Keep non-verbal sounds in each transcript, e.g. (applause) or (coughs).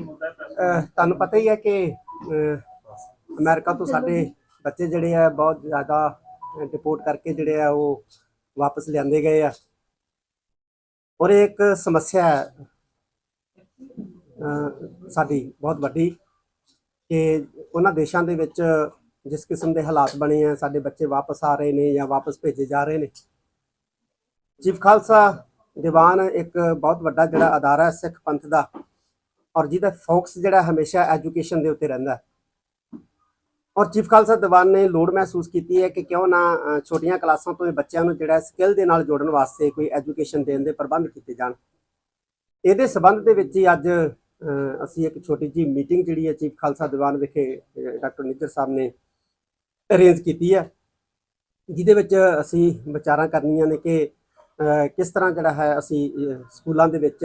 ਅਹ ਤੁਹਾਨੂੰ ਪਤਾ ਹੀ ਹੈ ਕਿ ਅਹ, ਅਮਰੀਕਾ ਤੋਂ ਸਾਡੇ ਬੱਚੇ ਜਿਹੜੇ ਆ ਬਹੁਤ ਜ਼ਿਆਦਾ ਡਿਪੋਰਟ ਕਰਕੇ ਜਿਹੜੇ ਆ ਉਹ ਵਾਪਸ ਲਿਆਂਦੇ ਗਏ ਆ। ਔਰ ਇਹ ਇੱਕ ਸਮੱਸਿਆ ਹੈ ਅਹ, ਸਾਡੀ ਬਹੁਤ ਵੱਡੀ ਕਿ ਉਹਨਾਂ ਦੇਸ਼ਾਂ ਦੇ ਵਿੱਚ ਜਿਸ ਕਿਸਮ ਦੇ ਹਾਲਾਤ ਬਣੇ ਆ ਸਾਡੇ ਬੱਚੇ ਵਾਪਸ ਆ ਰਹੇ ਨੇ ਜਾਂ ਵਾਪਸ ਭੇਜੇ ਜਾ ਰਹੇ ਨੇ। ਚੀਫ ਖਾਲਸਾ ਦੀਵਾਨ ਇੱਕ ਬਹੁਤ ਵੱਡਾ ਜਿਹੜਾ ਅਦਾਰਾ ਹੈ ਸਿੱਖ ਪੰਥ ਦਾ ਔਰ ਜਿਹਦਾ ਫੋਕਸ ਜਿਹੜਾ ਹਮੇਸ਼ਾ ਐਜੂਕੇਸ਼ਨ ਦੇ ਉੱਤੇ ਰਹਿੰਦਾ ਔਰ ਚੀਫ ਖਾਲਸਾ ਦੀਵਾਨ ਨੇ ਲੋੜ ਮਹਿਸੂਸ ਕੀਤੀ ਹੈ ਕਿ ਕਿਉਂ ਨਾ ਛੋਟੀਆਂ ਕਲਾਸਾਂ ਤੋਂ ਬੱਚਿਆਂ ਨੂੰ ਜਿਹੜਾ ਸਕਿੱਲ ਦੇ ਨਾਲ ਜੋੜਨ ਵਾਸਤੇ ਕੋਈ ਐਜੂਕੇਸ਼ਨ ਦੇਣ ਦੇ ਪ੍ਰਬੰਧ ਕੀਤੇ ਜਾਣ। ਇਹਦੇ ਸਬੰਧ ਦੇ ਵਿੱਚ ਹੀ ਅੱਜ ਅਸੀਂ ਇੱਕ ਛੋਟੀ ਜੀ ਮੀਟਿੰਗ ਜਿਹੜੀ ਹੈ ਚੀਫ ਖਾਲਸਾ ਦੀਵਾਨ ਵਿਖੇ ਡਾਕਟਰ ਨਿੱਜਰ ਸਾਹਿਬ ਨੇ ਅਰੇਂਜ ਕੀਤੀ ਹੈ। ਜਿਹਦੇ ਵਿੱਚ ਅਸੀਂ ਵਿਚਾਰਾਂ ਕਰਨੀਆਂ ਨੇ ਕਿ ਕਿਸ ਤਰ੍ਹਾਂ ਜਿਹੜਾ ਹੈ ਅਸੀਂ ਸਕੂਲਾਂ ਦੇ ਵਿੱਚ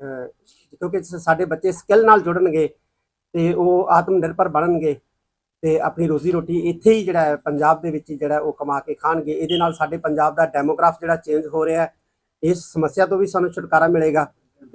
ਕਿਉਂਕਿ ਸਾਡੇ ਬੱਚੇ ਸਕਿੱਲ ਨਾਲ ਜੁੜਨਗੇ ਤੇ ਉਹ ਆਤਮ ਨਿਰਭਰ ਬਣਨਗੇ ਤੇ ਆਪਣੀ ਰੋਜ਼ੀ ਰੋਟੀ ਇੱਥੇ ਹੀ ਜਿਹੜਾ ਹੈ, ਪੰਜਾਬ ਦੇ ਵਿੱਚ ਜਿਹੜਾ ਉਹ ਕਮਾ ਕੇ ਖਾਣਗੇ। ਇਹਦੇ ਨਾਲ ਸਾਡੇ ਪੰਜਾਬ ਦਾ ਡੈਮੋਗ੍ਰਾਫ ਜਿਹੜਾ ਚੇਂਜ ਹੋ ਰਿਹਾ ਹੈ, ਇਸ ਸਮੱਸਿਆ ਤੋਂ ਵੀ ਸਾਨੂੰ ਛੁਟਕਾਰਾ ਮਿਲੇਗਾ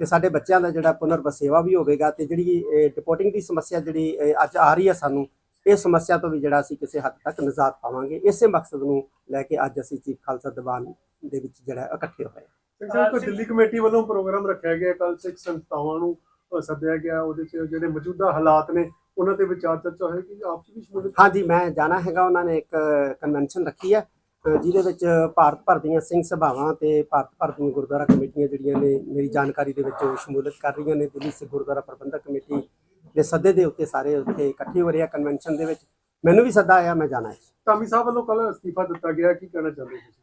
ਤੇ ਸਾਡੇ ਬੱਚਿਆਂ ਦਾ ਜਿਹੜਾ ਪੁਨਰ ਵਸੇਵਾ ਵੀ ਹੋਵੇਗਾ ਤੇ ਜਿਹੜੀ ਡਿਪੋਰਟਿੰਗ ਦੀ ਸਮੱਸਿਆ ਜਿਹੜੀ ਅੱਜ ਆ ਰਹੀ ਹੈ ਸਾਨੂੰ, ਇਹ ਸਮੱਸਿਆ ਤੋਂ ਵੀ ਜਿਹੜਾ ਅਸੀਂ ਕਿਸੇ ਹੱਦ ਤੱਕ ਨਿਜਾਤ ਪਾਵਾਂਗੇ। ਇਸੇ ਮਕਸਦ ਨੂੰ ਲੈ ਕੇ ਅੱਜ ਅਸੀਂ ਚੀਫ ਖਾਲਸਾ ਦੀਵਾਨ ਦੇ ਵਿੱਚ ਜਿਹੜਾ ਇਕੱਠੇ ਹੋਏ ਸਾਹਿਬ ਕੋਈ ਦਿੱਲੀ ਕਮੇਟੀ ਵੱਲੋਂ ਪ੍ਰੋਗਰਾਮ ਰੱਖਿਆ ਗਿਆ ਕੱਲ ਸਿੱਖ ਸੰਸਥਾਵਾਂ ਨੂੰ ਸੱਦਿਆ ਗਿਆ ਉਹਦੇ 'ਚ ਜਿਹੜੇ ਮੌਜੂਦਾ ਹਾਲਾਤ ਨੇ ਉਹਨਾਂ ਤੇ ਵਿਚਾਰ ਚਰਚਾ ਹੋਏਗੀ ਆਪਸ ਵਿੱਚ ਸ਼ਮੂਲੀਅਤ ਹਾਂਜੀ ਮੈਂ ਜਾਣਾ ਹੈਗਾ ਉਹਨਾਂ ਨੇ ਇੱਕ ਕਨਵੈਨਸ਼ਨ ਰੱਖੀ ਹੈ ਜਿਹਦੇ ਵਿੱਚ ਭਾਰਤ ਭਰ ਦੀਆਂ ਸਿੰਘ ਸਭਾਵਾਂ ਤੇ ਭਾਰਤ ਭਰ ਦੀਆਂ ਗੁਰਦੁਆਰਾ ਕਮੇਟੀਆਂ ਜਿਹੜੀਆਂ ਨੇ ਮੇਰੀ ਜਾਣਕਾਰੀ ਦੇ ਵਿੱਚ ਉਹ ਸ਼ਮੂਲੀਅਤ ਕਰ ਰਹੀਆਂ ਨੇ। ਦਿੱਲੀ ਸਿੱਖ ਗੁਰਦੁਆਰਾ ਪ੍ਰਬੰਧਕ ਕਮੇਟੀ ਦੇ ਸੱਦੇ ਦੇ ਉੱਤੇ ਸਾਰੇ ਉੱਥੇ ਇਕੱਠੇ ਹੋ ਰਹੇ ਆ ਕਨਵੈਨਸ਼ਨ ਦੇ ਵਿੱਚ। ਮੈਨੂੰ ਵੀ ਸੱਦਾ ਆਇਆ ਮੈਂ ਜਾਣਾ ਹੈ। ਧਾਮੀ ਸਾਹਿਬ ਵੱਲੋਂ ਕੱਲ ਅਸਤੀਫਾ ਦਿੱਤਾ ਗਿਆ ਕੀ ਕਹਿਣਾ ਚਾਹੁੰਦੇ ਤੁਸੀਂ?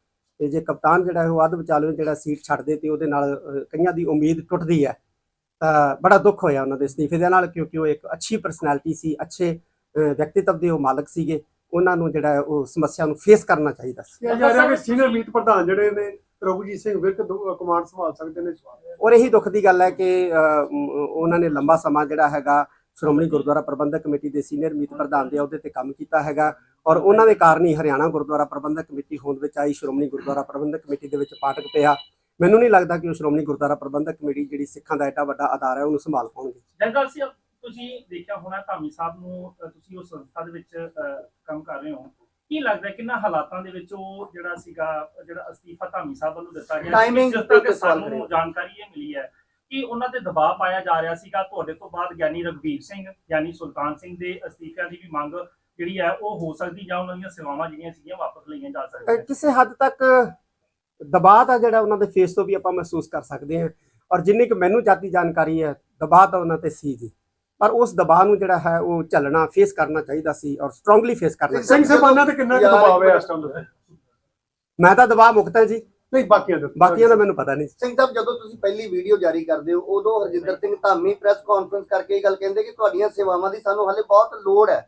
ਤੇ ਜੇ ਕਪਤਾਨ ਜਿਹੜਾ ਹੈ ਉਹ ਅੱਧ ਵਿਚਾਲੇ ਜਿਹੜਾ ਸੀਟ ਛੱਡ ਦੇ ਤੇ ਉਹਦੇ ਨਾਲ ਕਈਆਂ ਦੀ ਉਮੀਦ ਟੁੱਟਦੀ ਹੈ ਤਾਂ ਬੜਾ ਦੁੱਖ ਹੋਇਆ ਉਹਨਾਂ ਦੇ ਅਸਤੀਫੇ ਦੇ ਨਾਲ ਕਿਉਂਕਿ ਉਹ ਇੱਕ ਅੱਛੀ ਪਰਸਨੈਲਿਟੀ ਸੀ ਅੱਛੇ ਵਿਅਕਤੀਤਵ ਦੇ ਉਹ ਮਾਲਕ ਸੀਗੇ ਉਹਨਾਂ ਨੂੰ ਜਿਹੜਾ ਉਹ ਸਮੱਸਿਆ ਨੂੰ ਫੇਸ ਕਰਨਾ ਚਾਹੀਦਾ ਸੀ। ਕਿਹਾ ਜਾ ਰਿਹਾ ਕਿ ਸੀਨੀਅਰ ਮੀਤ ਪ੍ਰਧਾਨ ਜਿਹੜੇ ਨੇ ਰਘੁਜੀਤ ਸਿੰਘ ਵਿਰਕ ਕਮਾਂਡ ਸੰਭਾਲ ਸਕਦੇ ਨੇ ਔਰ ਇਹੀ ਦੁੱਖ ਦੀ ਗੱਲ ਹੈ ਕਿ ਉਹਨਾਂ ਨੇ ਲੰਬਾ ਸਮਾਂ ਜਿਹੜਾ ਹੈਗਾ ਸ਼੍ਰੋਮਣੀ ਗੁਰਦੁਆਰਾ ਪ੍ਰਬੰਧਕ ਕਮੇਟੀ ਦੇ ਸੀਨੀਅਰ ਮੀਤ ਪ੍ਰਧਾਨ ਦੇ ਅਹੁਦੇ ਤੇ ਕੰਮ ਕੀਤਾ ਹੈਗਾ ਔਰ ਉਹਨਾਂ ਦੇ ਕਾਰਨ ਹੀ ਹਰਿਆਣਾ ਗੁਰਦੁਆਰਾ ਪ੍ਰਬੰਧਕ ਕਮੇਟੀ ਹੋਂਦ ਵਿੱਚ ਆਈ ਸ਼੍ਰੋਮਣੀ ਗੁਰਦੁਆਰਾ ਪ੍ਰਬੰਧਕ ਕਮੇਟੀ ਦੇ ਵਿੱਚ ਪਾਟਕ ਪਿਆ। ਮੈਨੂੰ ਨਹੀਂ ਲੱਗਦਾ ਕਿ ਉਹ ਸ਼੍ਰੋਮਣੀ ਗੁਰਦੁਆਰਾ ਪ੍ਰਬੰਧਕ ਕਮੇਟੀ ਜਿਹੜੀ ਸਿੱਖਾਂ ਦਾ ਐਡਾ ਵੱਡਾ ਆਧਾਰ ਹੈ ਉਹਨੂੰ ਸੰਭਾਲ ਪਾਉਣਗੇ। ਜਨਰਲ ਸਿੰਘ ਤੁਸੀਂ ਦੇਖਿਆ ਹੋਣਾ ਧਾਮੀ ਸਾਹਿਬ ਨੂੰ ਤੁਸੀਂ ਉਸ ਸੰਸਥਾ ਦੇ ਵਿੱਚ ਕੰਮ ਕਰ ਰਹੇ ਹੋ। ਕੀ ਲੱਗਦਾ ਕਿੰਨਾ ਹਾਲਾਤਾਂ ਦੇ ਵਿੱਚ ਉਹ ਜਿਹੜਾ ਸੀਗਾ ਜਿਹੜਾ ਅਸਤੀਫਾ ਧਾਮੀ ਸਾਹਿਬ ਵੱਲੋਂ ਦਿੱਤਾ ਗਿਆ ਜਿਸ ਤੇ ਸਾਨੂੰ। ਜਾਣਕਾਰੀ ਇਹ ਮਿਲੀ ਹੈ ਕਿ ਉਹਨਾਂ ਤੇ ਦਬਾਅ ਪਾਇਆ ਜਾ ਰਿਹਾ ਸੀਗਾ। ਤੁਹਾਡੇ ਤੋਂ ਬਾਅਦ ਗਿਆਨੀ ਰਘਬੀਰ ਸਿੰਘ ਗਿਆਨੀ ਸੁਲਤਾਨ ਸਿੰਘ ਦੇ ਅਸਤੀਫਿਆਂ ਦੀ ਵੀ ਮੰਗ ਜਿਹੜੀ ਹੈ ਉਹ ਹੋ ਸਕਦੀ ਜਾਂ ਉਹਨਾਂ ਦੀਆਂ ਸੇਵਾਵਾਂ ਜਿਹੜੀਆਂ ਸੀਗੀਆਂ ਵਾਪਸ ਲਈਆਂ ਜਾ ਸਕਦੀਆਂ ਕਿਸੇ ਹੱਦ ਤੱਕ ਦਬਾਅ ਦਾ ਜਿਹੜਾ ਉਹਨਾਂ ਦੇ ਫੇਸ ਤੋਂ ਵੀ ਆਪਾਂ ਮਹਿਸੂਸ ਕਰ ਸਕਦੇ ਹਾਂ ਔਰ ਜਿੰਨੀ ਕਿ ਮੈਨੂੰ ਜਾਤੀ ਜਾਣਕਾਰੀ ਹੈ ਦਬਾਅ ਤਾਂ ਉਹਨਾਂ ਤੇ ਸੀ ਜੀ। ਪਰ ਉਸ ਦਬਾਅ ਨੂੰ ਜਿਹੜਾ ਹੈ ਉਹ ਝੱਲਣਾ ਫੇਸ ਕਰਨਾ ਚਾਹੀਦਾ ਸੀ ਔਰ ਸਟਰੋਂਗਲੀ ਫੇਸ ਕਰਨਾ ਸਿੰਘ ਸਾਹਿਬਾਨਾਂ ਤੇ ਕਿੰਨਾ ਦਬਾਅ ਹੈ ਇਸ ਟਾਈਮ ਤੇ? ਮੈਂ ਤਾਂ ਦਬਾਅ ਮੁਕਤ ਹਾਂ ਜੀ। ਨਹੀਂ ਬਾਕੀਆਂ ਦਾ। ਬਾਕੀਆਂ ਦਾ ਮੈਨੂੰ ਪਤਾ ਨਹੀਂ। ਸਿੰਘ ਸਾਹਿਬ ਜਦੋਂ ਤੁਸੀਂ ਪਹਿਲੀ ਵੀਡੀਓ ਜਾਰੀ ਕਰਦੇ ਹੋ ਉਦੋਂ ਹਰਜਿੰਦਰ ਸਿੰਘ ਧਾਮੀ ਪ੍ਰੈਸ ਕਾਨਫਰੰਸ ਕਰਕੇ ਇਹ ਗੱਲ ਕਹਿੰਦੇ ਕਿ ਤੁਹਾਡੀਆਂ ਸੇਵਾਵਾਂ ਦੀ ਸਾਨੂੰ ਹਾਲੇ ਬਹੁਤ ਲੋੜ ਹੈ।